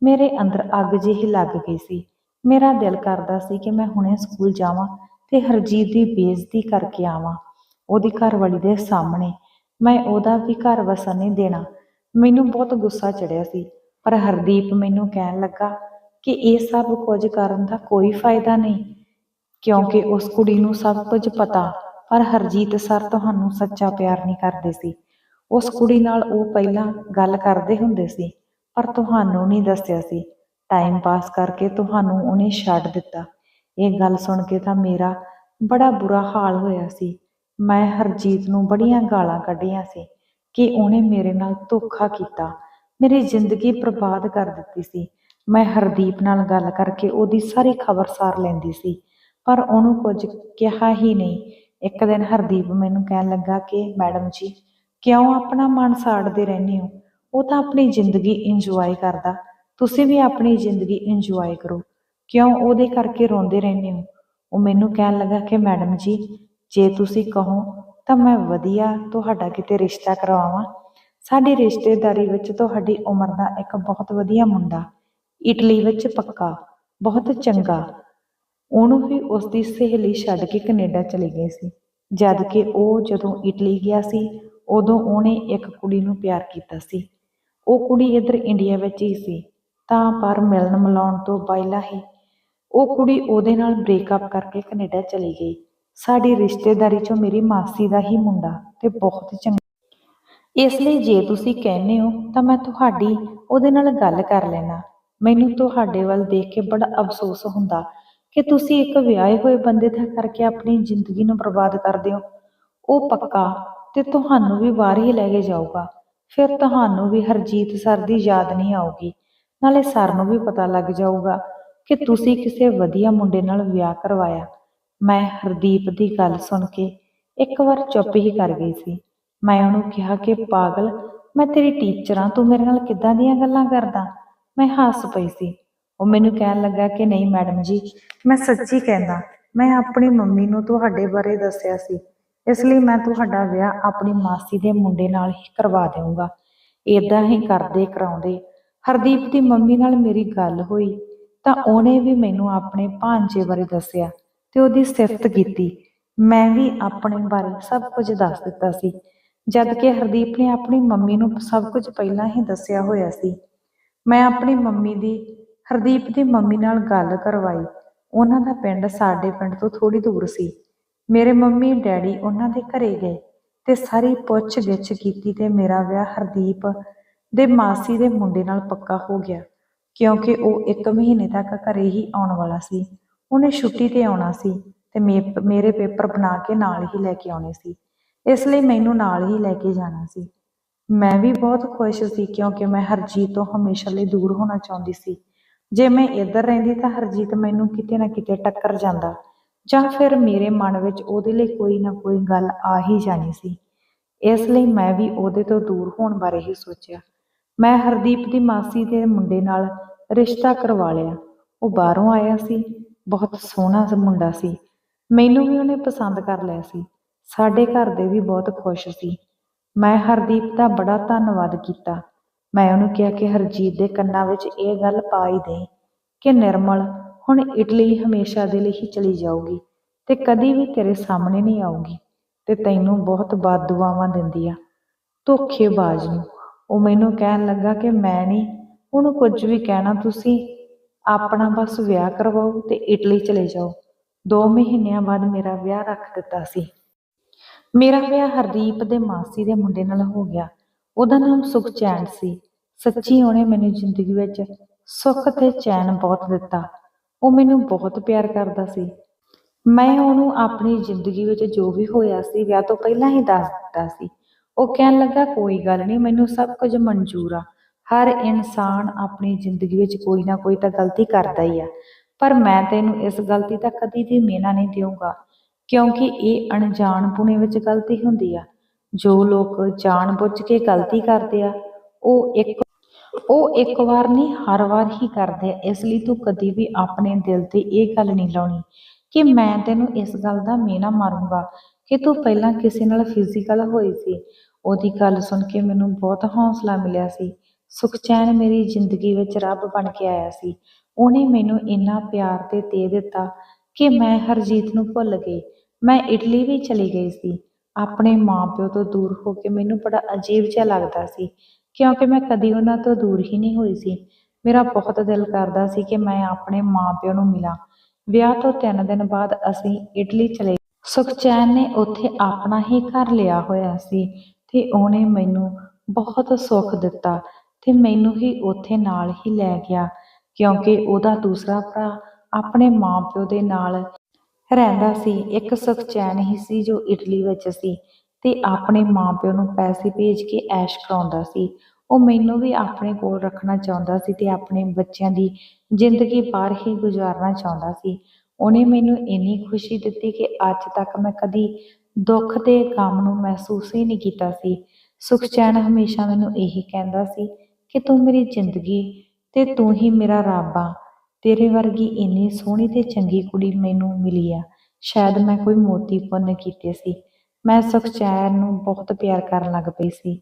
ਮੇਰੇ ਅੰਦਰ ਅੱਗ ਜਿਹੀ ਲੱਗ ਗਈ ਸੀ। ਮੇਰਾ ਦਿਲ ਕਰਦਾ ਸੀ ਕਿ ਮੈਂ ਹੁਣੇ ਸਕੂਲ ਜਾਵਾਂ ਤੇ ਹਰਜੀਤ ਦੀ ਬੇਇੱਜ਼ਤੀ ਕਰਕੇ ਆਵਾਂ। ਉਹਦੀ ਘਰਵਾਲੀ ਦੇ ਸਾਹਮਣੇ ਮੈਂ ਉਹਦਾ ਵੀ ਘਰ ਵਸਣ ਨਹੀਂ ਦੇਣਾ। ਮੈਨੂੰ ਬਹੁਤ ਗੁੱਸਾ ਚੜਿਆ ਸੀ, ਪਰ ਹਰਦੀਪ ਮੈਨੂੰ ਕਹਿਣ ਲੱਗਾ ਕਿ ਇਹ ਸਭ ਕੁਝ ਕਰਨ ਦਾ ਕੋਈ ਫਾਇਦਾ ਨਹੀਂ, ਕਿਉਂਕਿ ਉਸ ਕੁੜੀ ਨੂੰ ਸਭ ਕੁਝ ਪਤਾ ਪਰ ਹਰਜੀਤ ਸਰ ਤੁਹਾਨੂੰ ਸੱਚਾ ਪਿਆਰ ਨਹੀਂ ਕਰਦੇ ਸੀ। ਉਸ ਕੁੜੀ ਨਾਲ ਉਹ ਪਹਿਲਾਂ ਗੱਲ ਕਰਦੇ ਹੁੰਦੇ ਸੀ, ਪਰ ਤੁਹਾਨੂੰ ਨਹੀਂ ਦੱਸਿਆ ਸੀ। ਟਾਈਮ ਪਾਸ ਕਰਕੇ ਤੁਹਾਨੂੰ ਉਹਨੇ ਛੱਡ ਦਿੱਤਾ। ਇਹ ਗੱਲ ਸੁਣ ਕੇ ਤਾਂ ਮੇਰਾ ਬੜਾ ਬੁਰਾ ਹਾਲ ਹੋਇਆ ਸੀ। ਮੈਂ ਹਰਜੀਤ ਨੂੰ ਬੜੀਆਂ ਗਾਲਾਂ ਕੱਢੀਆਂ ਸੀ ਕਿ ਉਹਨੇ ਮੇਰੇ ਨਾਲ ਧੋਖਾ ਕੀਤਾ। ਮੇਰੀ ਜ਼ਿੰਦਗੀ ਬਰਬਾਦ ਕਰ ਦਿੱਤੀ ਸੀ। ਮੈਂ ਹਰਦੀਪ ਨਾਲ ਗੱਲ ਕਰਕੇ ਉਹਦੀ ਸਾਰੀ ਖਬਰ ਸਾਰ ਲੈਂਦੀ ਸੀ। ਪਰ ਉਹਨੂੰ ਕੁਝ ਕਿਹਾ ਹੀ ਨਹੀਂ। ਇੱਕ ਦਿਨ ਹਰਦੀਪ ਮੈਨੂੰ ਕਹਿਣ ਲੱਗਾ ਕਿ, ਮੈਡਮ ਜੀ, ਕਿਉਂ ਆਪਣਾ ਮਨ ਸਾੜਦੇ ਰਹਿੰਦੇ ਹੋ? ਉਹ ਤਾਂ ਆਪਣੀ ਜ਼ਿੰਦਗੀ ਇੰਜੋਏ ਕਰਦਾ। ਤੁਸੀਂ ਵੀ ਆਪਣੀ ਜ਼ਿੰਦਗੀ ਇੰਜੋਏ ਕਰੋ। ਕਿਉਂ ਉਹਦੇ ਕਰਕੇ ਰੋਂਦੇ ਰਹਿੰਦੇ ਹੋ? ਉਹ ਮੈਨੂੰ ਕਹਿਣ ਲੱਗਾ ਕਿ, ਮੈਡਮ ਜੀ, ਜੇ ਤੁਸੀਂ ਕਹੋ ਤਾਂ ਮੈਂ ਵਧੀਆ ਤੁਹਾਡਾ ਕਿਤੇ ਰਿਸ਼ਤਾ ਕਰਵਾਵਾਂ ਸਾਡੀ ਰਿਸ਼ਤੇਦਾਰੀ ਵਿੱਚ ਤੁਹਾਡੀ ਉਮਰ ਦਾ ਇੱਕ ਬਹੁਤ ਵਧੀਆ ਮੁੰਡਾ। ਇਟਲੀ ਵਿੱਚ ਪੱਕਾ, ਬਹੁਤ ਚੰਗਾ। ਉਹਨੂੰ ਵੀ ਉਸ ਦੀ ਸਹੇਲੀ ਛੱਡ ਕੇ ਕੈਨੇਡਾ ਚਲੀ ਗਈ ਸੀ। ਜਦ ਕਿ ਉਹ ਜਦੋਂ ਇਟਲੀ ਗਿਆ ਸੀ, ਉਦੋਂ ਉਹਨੇ ਇੱਕ ਕੁੜੀ ਨੂੰ ਪਿਆਰ ਕੀਤਾ ਸੀ। ਉਹ ਕੁੜੀ ਇੱਧਰ ਇੰਡੀਆ ਵਿੱਚ ਹੀ ਸੀ, ਤਾਂ ਪਰ ਮਿਲਣ ਮਿਲਾਉਣ ਤੋਂ ਪਹਿਲਾਂ ਹੀ ਉਹ ਕੁੜੀ ਉਹਦੇ ਨਾਲ ਬ੍ਰੇਕਅਪ ਕਰਕੇ ਕੈਨੇਡਾ ਚਲੀ ਗਈ। ਸਾਡੀ ਰਿਸ਼ਤੇਦਾਰੀ ਚੋਂ ਮੇਰੀ ਮਾਸੀ ਦਾ ਹੀ ਮੁੰਡਾ ਤੇ ਬਹੁਤ ਚੰਗਾ। ਇਸ ਲਈ ਜੇ ਤੁਸੀਂ ਕਹਿੰਦੇ ਹੋ, ਤਾਂ ਮੈਂ ਤੁਹਾਡੀ ਉਹਦੇ ਨਾਲ ਗੱਲ ਕਰ ਲੈਣਾ ਮੈਨੂੰ ਤੁਹਾਡੇ ਵੱਲ ਦੇਖ ਕੇ ਬੜਾ ਅਫਸੋਸ ਹੁੰਦਾ ਕਿ ਤੁਸੀਂ ਇੱਕ ਵਿਆਹੇ ਹੋਏ ਬੰਦੇ ਦਾ ਕਰਕੇ ਆਪਣੀ ਜ਼ਿੰਦਗੀ ਨੂੰ ਬਰਬਾਦ ਕਰਦੇ ਹੋ। ਉਹ ਪੱਕਾ ਤੇ ਤੁਹਾਨੂੰ ਵੀ ਬਾਹਰ ਹੀ ਲੈ ਕੇ ਜਾਊਗਾ। ਫਿਰ ਤੁਹਾਨੂੰ ਵੀ ਹਰਜੀਤ ਸਰ ਦੀ ਯਾਦ ਨਹੀਂ ਆਊਗੀ। ਨਾਲੇ ਸਰ ਨੂੰ ਵੀ ਪਤਾ ਲੱਗ ਜਾਊਗਾ ਕਿ ਤੁਸੀਂ ਕਿਸੇ ਵਧੀਆ ਮੁੰਡੇ ਨਾਲ ਵਿਆਹ ਕਰਵਾਇਆ। ਮੈਂ ਹਰਦੀਪ ਦੀ ਗੱਲ ਸੁਣ ਕੇ ਇੱਕ ਵਾਰ ਚੁੱਪ ਹੀ ਕਰ ਗਈ ਸੀ। ਮੈਂ ਉਹਨੂੰ ਕਿਹਾ ਕਿ, ਪਾਗਲ, ਮੈਂ ਤੇਰੀ ਟੀਚਰਾਂ ਤੂੰ ਮੇਰੇ ਨਾਲ ਕਿੱਦਾਂ ਦੀਆਂ ਗੱਲਾਂ ਕਰਦਾ? ਮੈਂ ਹੱਸ ਪਈ ਸੀ। ਉਹ ਮੈਨੂੰ ਕਹਿਣ ਲੱਗਾ ਕਿ ਨਹੀਂ ਮੈਡਮ ਜੀ, ਮੈਂ ਸੱਚੀ ਕਹਿੰਦਾ, ਮੈਂ ਆਪਣੀ ਮੰਮੀ ਨੂੰ ਤੁਹਾਡੇ ਬਾਰੇ ਦੱਸਿਆ ਸੀ। ਇਸ ਲਈ ਮੈਂ ਤੁਹਾਡਾ ਵਿਆਹ ਆਪਣੀ ਮਾਸੀ ਦੇ ਮੁੰਡੇ ਨਾਲ ਹੀ ਕਰਵਾ ਦੇਵਾਂਗਾ ਇਦਾਂ ਹੀ ਕਰਦੇ ਕਰਾਉਂਦੇ। ਹਰਦੀਪ ਦੀ ਮੰਮੀ ਨਾਲ ਮੇਰੀ ਗੱਲ ਹੋਈ, ਤਾਂ ਉਹਨੇ ਵੀ ਮੈਨੂੰ ਆਪਣੇ ਭਾਂਜੇ ਬਾਰੇ ਦੱਸਿਆ ਤੇ ਉਹਦੀ ਸਿਫਤ ਕੀਤੀ। ਮੈਂ ਵੀ ਆਪਣੇ ਬਾਰੇ ਸਭ ਕੁਝ ਦੱਸ ਦਿੱਤਾ ਸੀ, ਜਦ ਕਿ ਹਰਦੀਪ ਨੇ ਆਪਣੀ ਮੰਮੀ ਨੂੰ ਸਭ ਕੁਝ ਪਹਿਲਾਂ ਹੀ ਦੱਸਿਆ ਹੋਇਆ ਸੀ। ਮੈਂ ਆਪਣੀ ਮੰਮੀ ਦੀ ਹਰਦੀਪ ਦੀ ਮੰਮੀ ਨਾਲ ਗੱਲ ਕਰਵਾਈ। ਉਹਨਾਂ ਦਾ ਪਿੰਡ ਸਾਡੇ ਪਿੰਡ ਤੋਂ ਥੋੜੀ ਦੂਰ ਸੀ। ਮੇਰੇ ਮੰਮੀ, ਡੈਡੀ ਉਹਨਾਂ ਦੇ ਘਰੇ ਗਏ ਤੇ ਸਾਰੀ ਪੁੱਛ ਗਿੱਛ ਕੀਤੀ ਤੇ ਮੇਰਾ ਵਿਆਹ ਹਰਦੀਪ ਦੇ ਮਾਸੀ ਦੇ ਮੁੰਡੇ ਨਾਲ ਪੱਕਾ ਹੋ ਗਿਆ, ਕਿਉਂਕਿ ਉਹ ਇੱਕ ਮਹੀਨੇ ਤੱਕ ਘਰੇ ਹੀ ਆਉਣ ਵਾਲਾ ਸੀ। ਉਹਨੇ ਛੁੱਟੀ ਤੇ ਆਉਣਾ ਸੀ ਤੇ ਮੇ- ਮੇਰੇ ਪੇਪਰ ਬਣਾ ਕੇ ਨਾਲ ਹੀ ਲੈ ਕੇ ਆਉਣੇ ਸੀ। ਇਸ ਲਈ ਮੈਨੂੰ ਨਾਲ ਹੀ ਲੈ ਕੇ ਜਾਣਾ ਸੀ। ਮੈਂ ਵੀ ਬਹੁਤ ਖੁਸ਼ ਸੀ ਕਿਉਂਕਿ ਮੈਂ ਹਰਜੀਤ ਤੋਂ ਹਮੇਸ਼ਾ ਲਈ ਦੂਰ ਹੋਣਾ ਚਾਹੁੰਦੀ ਸੀ। ਜੇ ਮੈਂ ਇੱਧਰ ਰਹਿੰਦੀ ਤਾਂ ਹਰਜੀਤ ਮੈਨੂੰ ਕਿਤੇ ਨਾ ਕਿਤੇ ਟੱਕਰ ਜਾਂਦਾ। ਜਾਂ ਫਿਰ ਮੇਰੇ ਮਨ ਵਿੱਚ ਉਹਦੇ ਲਈ ਕੋਈ ਨਾ ਕੋਈ ਗੱਲ ਆ ਹੀ ਜਾਣੀ ਸੀ। ਇਸ ਲਈ ਮੈਂ ਵੀ ਉਹਦੇ ਤੋਂ ਦੂਰ ਹੋਣ ਬਾਰੇ ਹੀ ਸੋਚਿਆ। ਮੈਂ ਹਰਦੀਪ ਦੀ ਮਾਸੀ ਦੇ ਮੁੰਡੇ ਨਾਲ ਰਿਸ਼ਤਾ ਕਰਵਾ ਲਿਆ। ਉਹ ਬਾਹਰੋਂ ਆਇਆ ਸੀ। ਬਹੁਤ ਸੋਹਣਾ ਮੁੰਡਾ ਸੀ। ਮੈਨੂੰ ਵੀ ਉਹਨੇ ਪਸੰਦ ਕਰ ਲਿਆ ਸੀ। ਸਾਡੇ ਘਰ ਦੇ ਵੀ ਬਹੁਤ ਖੁਸ਼ ਸੀ। ਮੈਂ ਹਰਦੀਪ ਦਾ ਬੜਾ ਧੰਨਵਾਦ ਕੀਤਾ। ਮੈਂ ਉਹਨੂੰ ਕਿਹਾ ਕਿ ਹਰਜੀਤ ਦੇ ਕੰਨਾਂ ਵਿੱਚ ਇਹ ਗੱਲ ਪਾ ਹੀ ਦੇ ਕਿ ਨਿਰਮਲ ਹੁਣ ਇਟਲੀ ਹਮੇਸ਼ਾ ਦੇ ਲਈ ਹੀ ਚਲੀ ਜਾਊਗੀ ਤੇ ਕਦੀ ਵੀ ਤੇਰੇ ਸਾਹਮਣੇ ਨਹੀਂ ਆਊਗੀ ਤੇ ਤੈਨੂੰ ਬਹੁਤ ਬਦਦੁਆਵਾਂ ਦਿੰਦੀ ਆ। ਧੋਖੇਬਾਜ਼ ਨੂੰ। ਉਹ ਮੈਨੂੰ ਕਹਿਣ ਲੱਗਾ ਕਿ ਮੈਂ ਨਹੀਂ, ਉਹਨੂੰ ਕੁਝ ਵੀ ਕਹਿਣਾ ਤੁਸੀਂ, ਆਪਣਾ ਬਸ ਵਿਆਹ ਕਰਵਾਓ ਤੇ ਇਟਲੀ ਚਲੇ ਜਾਓ। 2 ਮਹੀਨਿਆਂ ਬਾਅਦ ਮੇਰਾ ਵਿਆਹ ਰੱਖ ਦਿੱਤਾ ਸੀ। ਮੇਰਾ ਵਿਆਹ ਹਰਦੀਪ ਦੇ ਮਾਸੀ ਦੇ ਮੁੰਡੇ ਨਾਲ ਹੋ ਗਿਆ। ਉਹਦਾ ਨਾਮ ਸੁਖਚੈਨ ਸੀ। ਸੱਚੀ ਉਹਨੇ ਮੈਨੂੰ ਜ਼ਿੰਦਗੀ ਵਿੱਚ ਸੁੱਖ ਤੇ ਚੈਨ ਬਹੁਤ ਦਿੱਤਾ। ਉਹ ਮੈਨੂੰ ਬਹੁਤ ਪਿਆਰ ਕਰਦਾ ਸੀ। ਮੈਂ ਉਹਨੂੰ ਆਪਣੀ ਜ਼ਿੰਦਗੀ ਵਿੱਚ ਜੋ ਵੀ ਹੋਇਆ ਸੀ, ਵਿਆਹ ਤੋਂ ਪਹਿਲਾਂ ਹੀ ਦੱਸ ਦਿੱਤਾ ਸੀ। ਉਹ ਕਹਿਣ ਲੱਗਾ, ਕੋਈ ਗੱਲ ਨਹੀਂ, ਮੈਨੂੰ ਸਭ ਕੁਝ ਮਨਜ਼ੂਰ ਆ। ਹਰ ਇਨਸਾਨ ਆਪਣੀ ਜ਼ਿੰਦਗੀ ਵਿੱਚ ਕੋਈ ਨਾ ਕੋਈ ਤਾਂ ਗਲਤੀ ਕਰਦਾ ਹੀ ਆ। ਪਰ ਮੈਂ ਤੈਨੂੰ ਇਸ ਗਲਤੀ ਦਾ ਕਦੀ ਵੀ ਮੇਨਾ ਨਹੀਂ ਦੇਵਾਂਗਾ ਕਿਉਂਕਿ ਇਹ ਅਣਜਾਣ ਅਣਜਾਣਪੁਣੇ ਵਿੱਚ ਗਲਤੀ ਹੁੰਦੀ ਆ। ਜੋ ਲੋਕ ਜਾਣਬੁੱਝ ਕੇ ਗਲਤੀ ਕਰਦੇ ਆ, ਉਹ ਇੱਕ ਉਹ ਇੱਕ ਵਾਰ ਨਹੀਂ, ਹਰ ਵਾਰ ਹੀ ਕਰਦੇ ਆ। ਇਸ ਲਈ ਤੂੰ ਕਦੀ ਵੀ ਆਪਣੇ ਦਿਲ ਤੇ ਇਹ ਗੱਲ ਨਹੀਂ ਲਾਉਣੀ ਕਿ ਮੈਂ ਤੈਨੂੰ ਇਸ ਗੱਲ ਦਾ ਮੇਨਾ ਮਾਰੂੰਗਾ ਕਿ ਤੂੰ ਪਹਿਲਾਂ ਕਿਸੇ ਨਾਲ ਫਿਜ਼ੀਕਲ ਹੋਈ ਸੀ। ਉਹਦੀ ਗੱਲ ਸੁਣ ਕੇ ਮੈਨੂੰ ਬਹੁਤ ਹੌਸਲਾ ਮਿਲਿਆ ਸੀ। ਸੁਖਚੈਨ ਮੇਰੀ ਜ਼ਿੰਦਗੀ ਵਿੱਚ ਰੱਬ ਬਣ ਕੇ ਆਇਆ ਸੀ। ਉਹਨੇ ਮੈਨੂੰ ਇੰਨਾ ਪਿਆਰ ਤੇ ਦੇ ਦਿੱਤਾ ਕਿ ਮੈਂ ਹਰਜੀਤ ਨੂੰ ਭੁੱਲ ਗਈ। ਮੈਂ ਇਟਲੀ ਵੀ ਚਲੀ ਗਈ ਸੀ। ਆਪਣੇ ਮਾਪਿਓ ਤੋਂ ਦੂਰ ਹੋ ਕੇ ਮੈਨੂੰ ਬੜਾ ਅਜੀਬ ਜਿਹਾ ਲੱਗਦਾ ਸੀ, ਕਿਉਂਕਿ ਮੈਂ ਕਦੀ ਉਹਨਾਂ ਤੋਂ ਦੂਰ ਹੀ ਨਹੀਂ ਹੋਈ ਸੀ। ਮੇਰਾ ਬਹੁਤ ਦਿਲ ਕਰਦਾ ਸੀ ਕਿ ਮੈਂ ਆਪਣੇ ਮਾਪਿਓ ਨੂੰ ਮਿਲਾਂ। ਵਿਆਹ ਤੋਂ 3 ਦਿਨ ਬਾਅਦ ਅਸੀਂ ਇਟਲੀ ਚਲੇ ਸੁਖਚੈਨ ਨੇ ਉੱਥੇ ਆਪਣਾ ਹੀ ਘਰ ਲਿਆ ਹੋਇਆ ਸੀ ਤੇ ਉਹਨੇ ਮੈਨੂੰ ਬਹੁਤ ਸੁੱਖ ਦਿੱਤਾ ਤੇ ਮੈਨੂੰ ਹੀ ਉੱਥੇ ਨਾਲ ਹੀ ਲੈ ਗਿਆ, ਕਿਉਂਕਿ ਉਹਦਾ ਦੂਸਰਾ ਭਰਾ ਆਪਣੇ ਮਾਪਿਓ ਦੇ ਨਾਲ ਰਹਿੰਦਾ ਸੀ, ਇੱਕ ਸੁਖਚੈਨ ਹੀ ਸੀ ਜੋ ਇਟਲੀ ਵਿੱਚ ਸੀ ਤੇ ਆਪਣੇ ਮਾਪਿਓ ਨੂੰ ਪੈਸੇ ਭੇਜ ਕੇ ਐਸ਼ ਕਰਾਉਂਦਾ ਸੀ। ਉਹ ਮੈਨੂੰ ਵੀ ਆਪਣੇ ਕੋਲ ਰੱਖਣਾ ਚਾਹੁੰਦਾ ਸੀ ਤੇ ਆਪਣੇ ਬੱਚਿਆਂ ਦੀ ਜ਼ਿੰਦਗੀ ਬਾਹਰ ਹੀ ਗੁਜ਼ਾਰਨਾ ਚਾਹੁੰਦਾ ਸੀ। ਉਹਨੇ ਮੈਨੂੰ ਇੰਨੀ ਖੁਸ਼ੀ ਦਿੱਤੀ ਕਿ ਅੱਜ ਤੱਕ ਮੈਂ ਕਦੀ ਦੁੱਖ ਤੇ ਗਮ ਨੂੰ ਮਹਿਸੂਸ ਹੀ ਨਹੀਂ ਕੀਤਾ ਸੀ। ਸੁਖਚੈਨ ਹਮੇਸ਼ਾ ਮੈਨੂੰ ਇਹੀ ਕਹਿੰਦਾ ਸੀ ਕਿ ਤੂੰ ਮੇਰੀ ਜ਼ਿੰਦਗੀ ਤੇ ਤੂੰ ਹੀ ਮੇਰਾ ਰੱਬ ਆ। ਤੇਰੇ ਵਰਗੀ ਇੰਨੀ ਸੋਹਣੀ ਤੇ ਚੰਗੀ ਕੁੜੀ ਮੈਨੂੰ ਮਿਲੀ ਆ। ਸ਼ਾਇਦ ਮੈਂ ਕੋਈ ਮੋਤੀ ਪੁੰਨ ਕੀਤੇ ਸੀ। ਮੈਂ ਸੁਖਚੈਨ ਨੂੰ ਬਹੁਤ ਪਿਆਰ ਕਰਨ ਲੱਗ ਪਈ ਸੀ।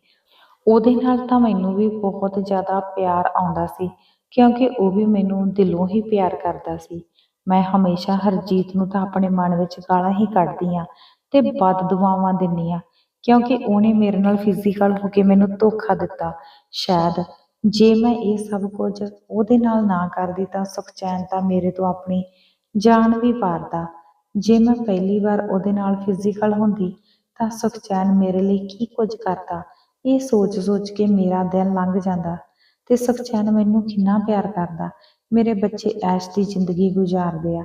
ਉਹਦੇ ਨਾਲ ਤਾਂ ਮੈਨੂੰ ਵੀ ਬਹੁਤ ਜ਼ਿਆਦਾ ਪਿਆਰ ਆਉਂਦਾ ਸੀ, ਕਿਉਂਕਿ ਉਹ ਵੀ ਮੈਨੂੰ ਦਿਲੋਂ ਹੀ ਪਿਆਰ ਕਰਦਾ ਸੀ। ਮੈਂ ਹਮੇਸ਼ਾ ਹਰਜੀਤ ਨੂੰ ਤਾਂ ਆਪਣੇ ਮਨ ਵਿੱਚ ਗਾਲਾਂ ਹੀ ਕੱਢਦੀ ਆ ਤੇ ਬਦਦੁਆਵਾਂ ਦਿੰਨੀ ਆ, ਕਿਉਂਕਿ ਉਹਨੇ ਮੇਰੇ ਨਾਲ ਫਿਜ਼ੀਕਲ ਹੋ ਕੇ ਮੈਨੂੰ ਧੋਖਾ ਦਿੱਤਾ। ਸ਼ਾਇਦ ਜੇ ਮੈਂ ਇਹ ਸਭ ਕੁਝ ਉਹਦੇ ਨਾਲ ਨਾ ਕਰਦੀ ਤਾਂ ਸੁਖਚੈਨ ਤਾਂ ਮੇਰੇ ਤੋਂ ਆਪਣੀ ਜਾਨ ਵੀ ਵਾਰਦਾ। ਜੇ ਮੈਂ ਪਹਿਲੀ ਵਾਰ ਉਹਦੇ ਨਾਲ ਫਿਜ਼ੀਕਲ ਹੁੰਦੀ ਤਾਂ ਸੁਖਚੈਨ ਮੇਰੇ ਲਈ ਕੀ ਕੁਝ ਕਰਦਾ? ਇਹ ਸੋਚ-ਸੋਚ ਕੇ ਮੇਰਾ ਦਿਲ ਲੰਘ ਜਾਂਦਾ ਤੇ ਸੁਖਚੈਨ ਮੈਨੂੰ ਕਿੰਨਾ ਪਿਆਰ ਕਰਦਾ। ਮੇਰੇ ਬੱਚੇ ਐਸ਼ ਦੀ ਜ਼ਿੰਦਗੀ ਗੁਜ਼ਾਰਦੇ ਆ।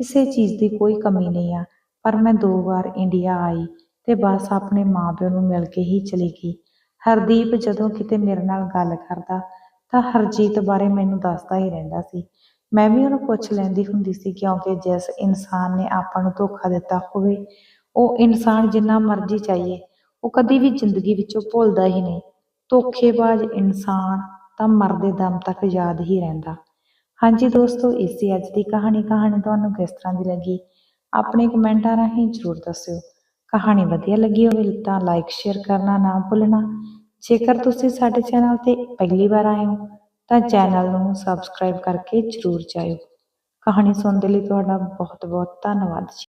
ਕਿਸੇ ਚੀਜ਼ ਦੀ ਕੋਈ ਕਮੀ ਨਹੀਂ ਆ, ਪਰ ਮੈਂ ਦੋ ਵਾਰ ਇੰਡੀਆ ਆਈ ਤੇ ਬਸ ਆਪਣੇ ਮਾਪਿਆਂ ਨੂੰ ਮਿਲ ਕੇ ਹੀ ਚਲੀ ਗਈ। ਹਰਦੀਪ ਜਦੋਂ ਕਿਤੇ ਮੇਰੇ ਨਾਲ ਗੱਲ ਕਰਦਾ, ਤਾਂ ਹਰਜੀਤ ਬਾਰੇ ਮੈਨੂੰ ਦੱਸਦਾ ਹੀ ਰਹਿੰਦਾ ਸੀ। ਮੈਂ ਵੀ ਉਹਨੂੰ ਪੁੱਛ ਲੈਂਦੀ ਹੁੰਦੀ ਸੀ, ਕਿਉਂਕਿ ਜਿਸ ਇਨਸਾਨ ਨੇ ਆਪਾਂ ਨੂੰ ਧੋਖਾ ਦਿੱਤਾ ਹੋਵੇ, ਉਹ ਇਨਸਾਨ ਜਿੰਨਾ ਮਰਜ਼ੀ ਚਾਹੀਏ, ਉਹ ਕਦੀ ਵੀ ਜ਼ਿੰਦਗੀ ਵਿੱਚੋਂ ਭੁੱਲਦਾ ਹੀ ਨਹੀਂ। ਧੋਖੇਬਾਜ਼ ਇਨਸਾਨ ਤਾਂ ਮਰਦੇ ਦਮ ਤੱਕ ਯਾਦ ਹੀ ਰਹਿੰਦਾ। ਹਾਂਜੀ ਦੋਸਤੋ, ਇਸੇ ਅੱਜ ਦੀ ਕਹਾਣੀ। ਕਹਾਣੀ ਤੁਹਾਨੂੰ ਕਿਸ ਤਰ੍ਹਾਂ ਦੀ ਲੱਗੀ? ਆਪਣੇ ਕਮੈਂਟਾਂ ਰਾਹੀਂ ਜ਼ਰੂਰ ਦੱਸਿਓ। ਕਹਾਣੀ ਵਧੀਆ ਲੱਗੀ ਹੋਵੇ ਤਾਂ ਲਾਈਕ ਸ਼ੇਅਰ ਕਰਨਾ ਨਾ ਭੁੱਲਣਾ। ਜੇਕਰ ਤੁਸੀਂ ਸਾਡੇ ਚੈਨਲ ਤੇ ਪਹਿਲੀ ਵਾਰ ਆਏ ਹੋ, ਤਾਂ ਚੈਨਲ ਨੂੰ ਸਬਸਕ੍ਰਾਈਬ ਕਰਕੇ ਜ਼ਰੂਰ ਜਾਇਓ। ਕਹਾਣੀ ਸੁਣਨ ਦੇ ਲਈ ਤੁਹਾਡਾ ਬਹੁਤ ਬਹੁਤ ਧੰਨਵਾਦ ਜੀ।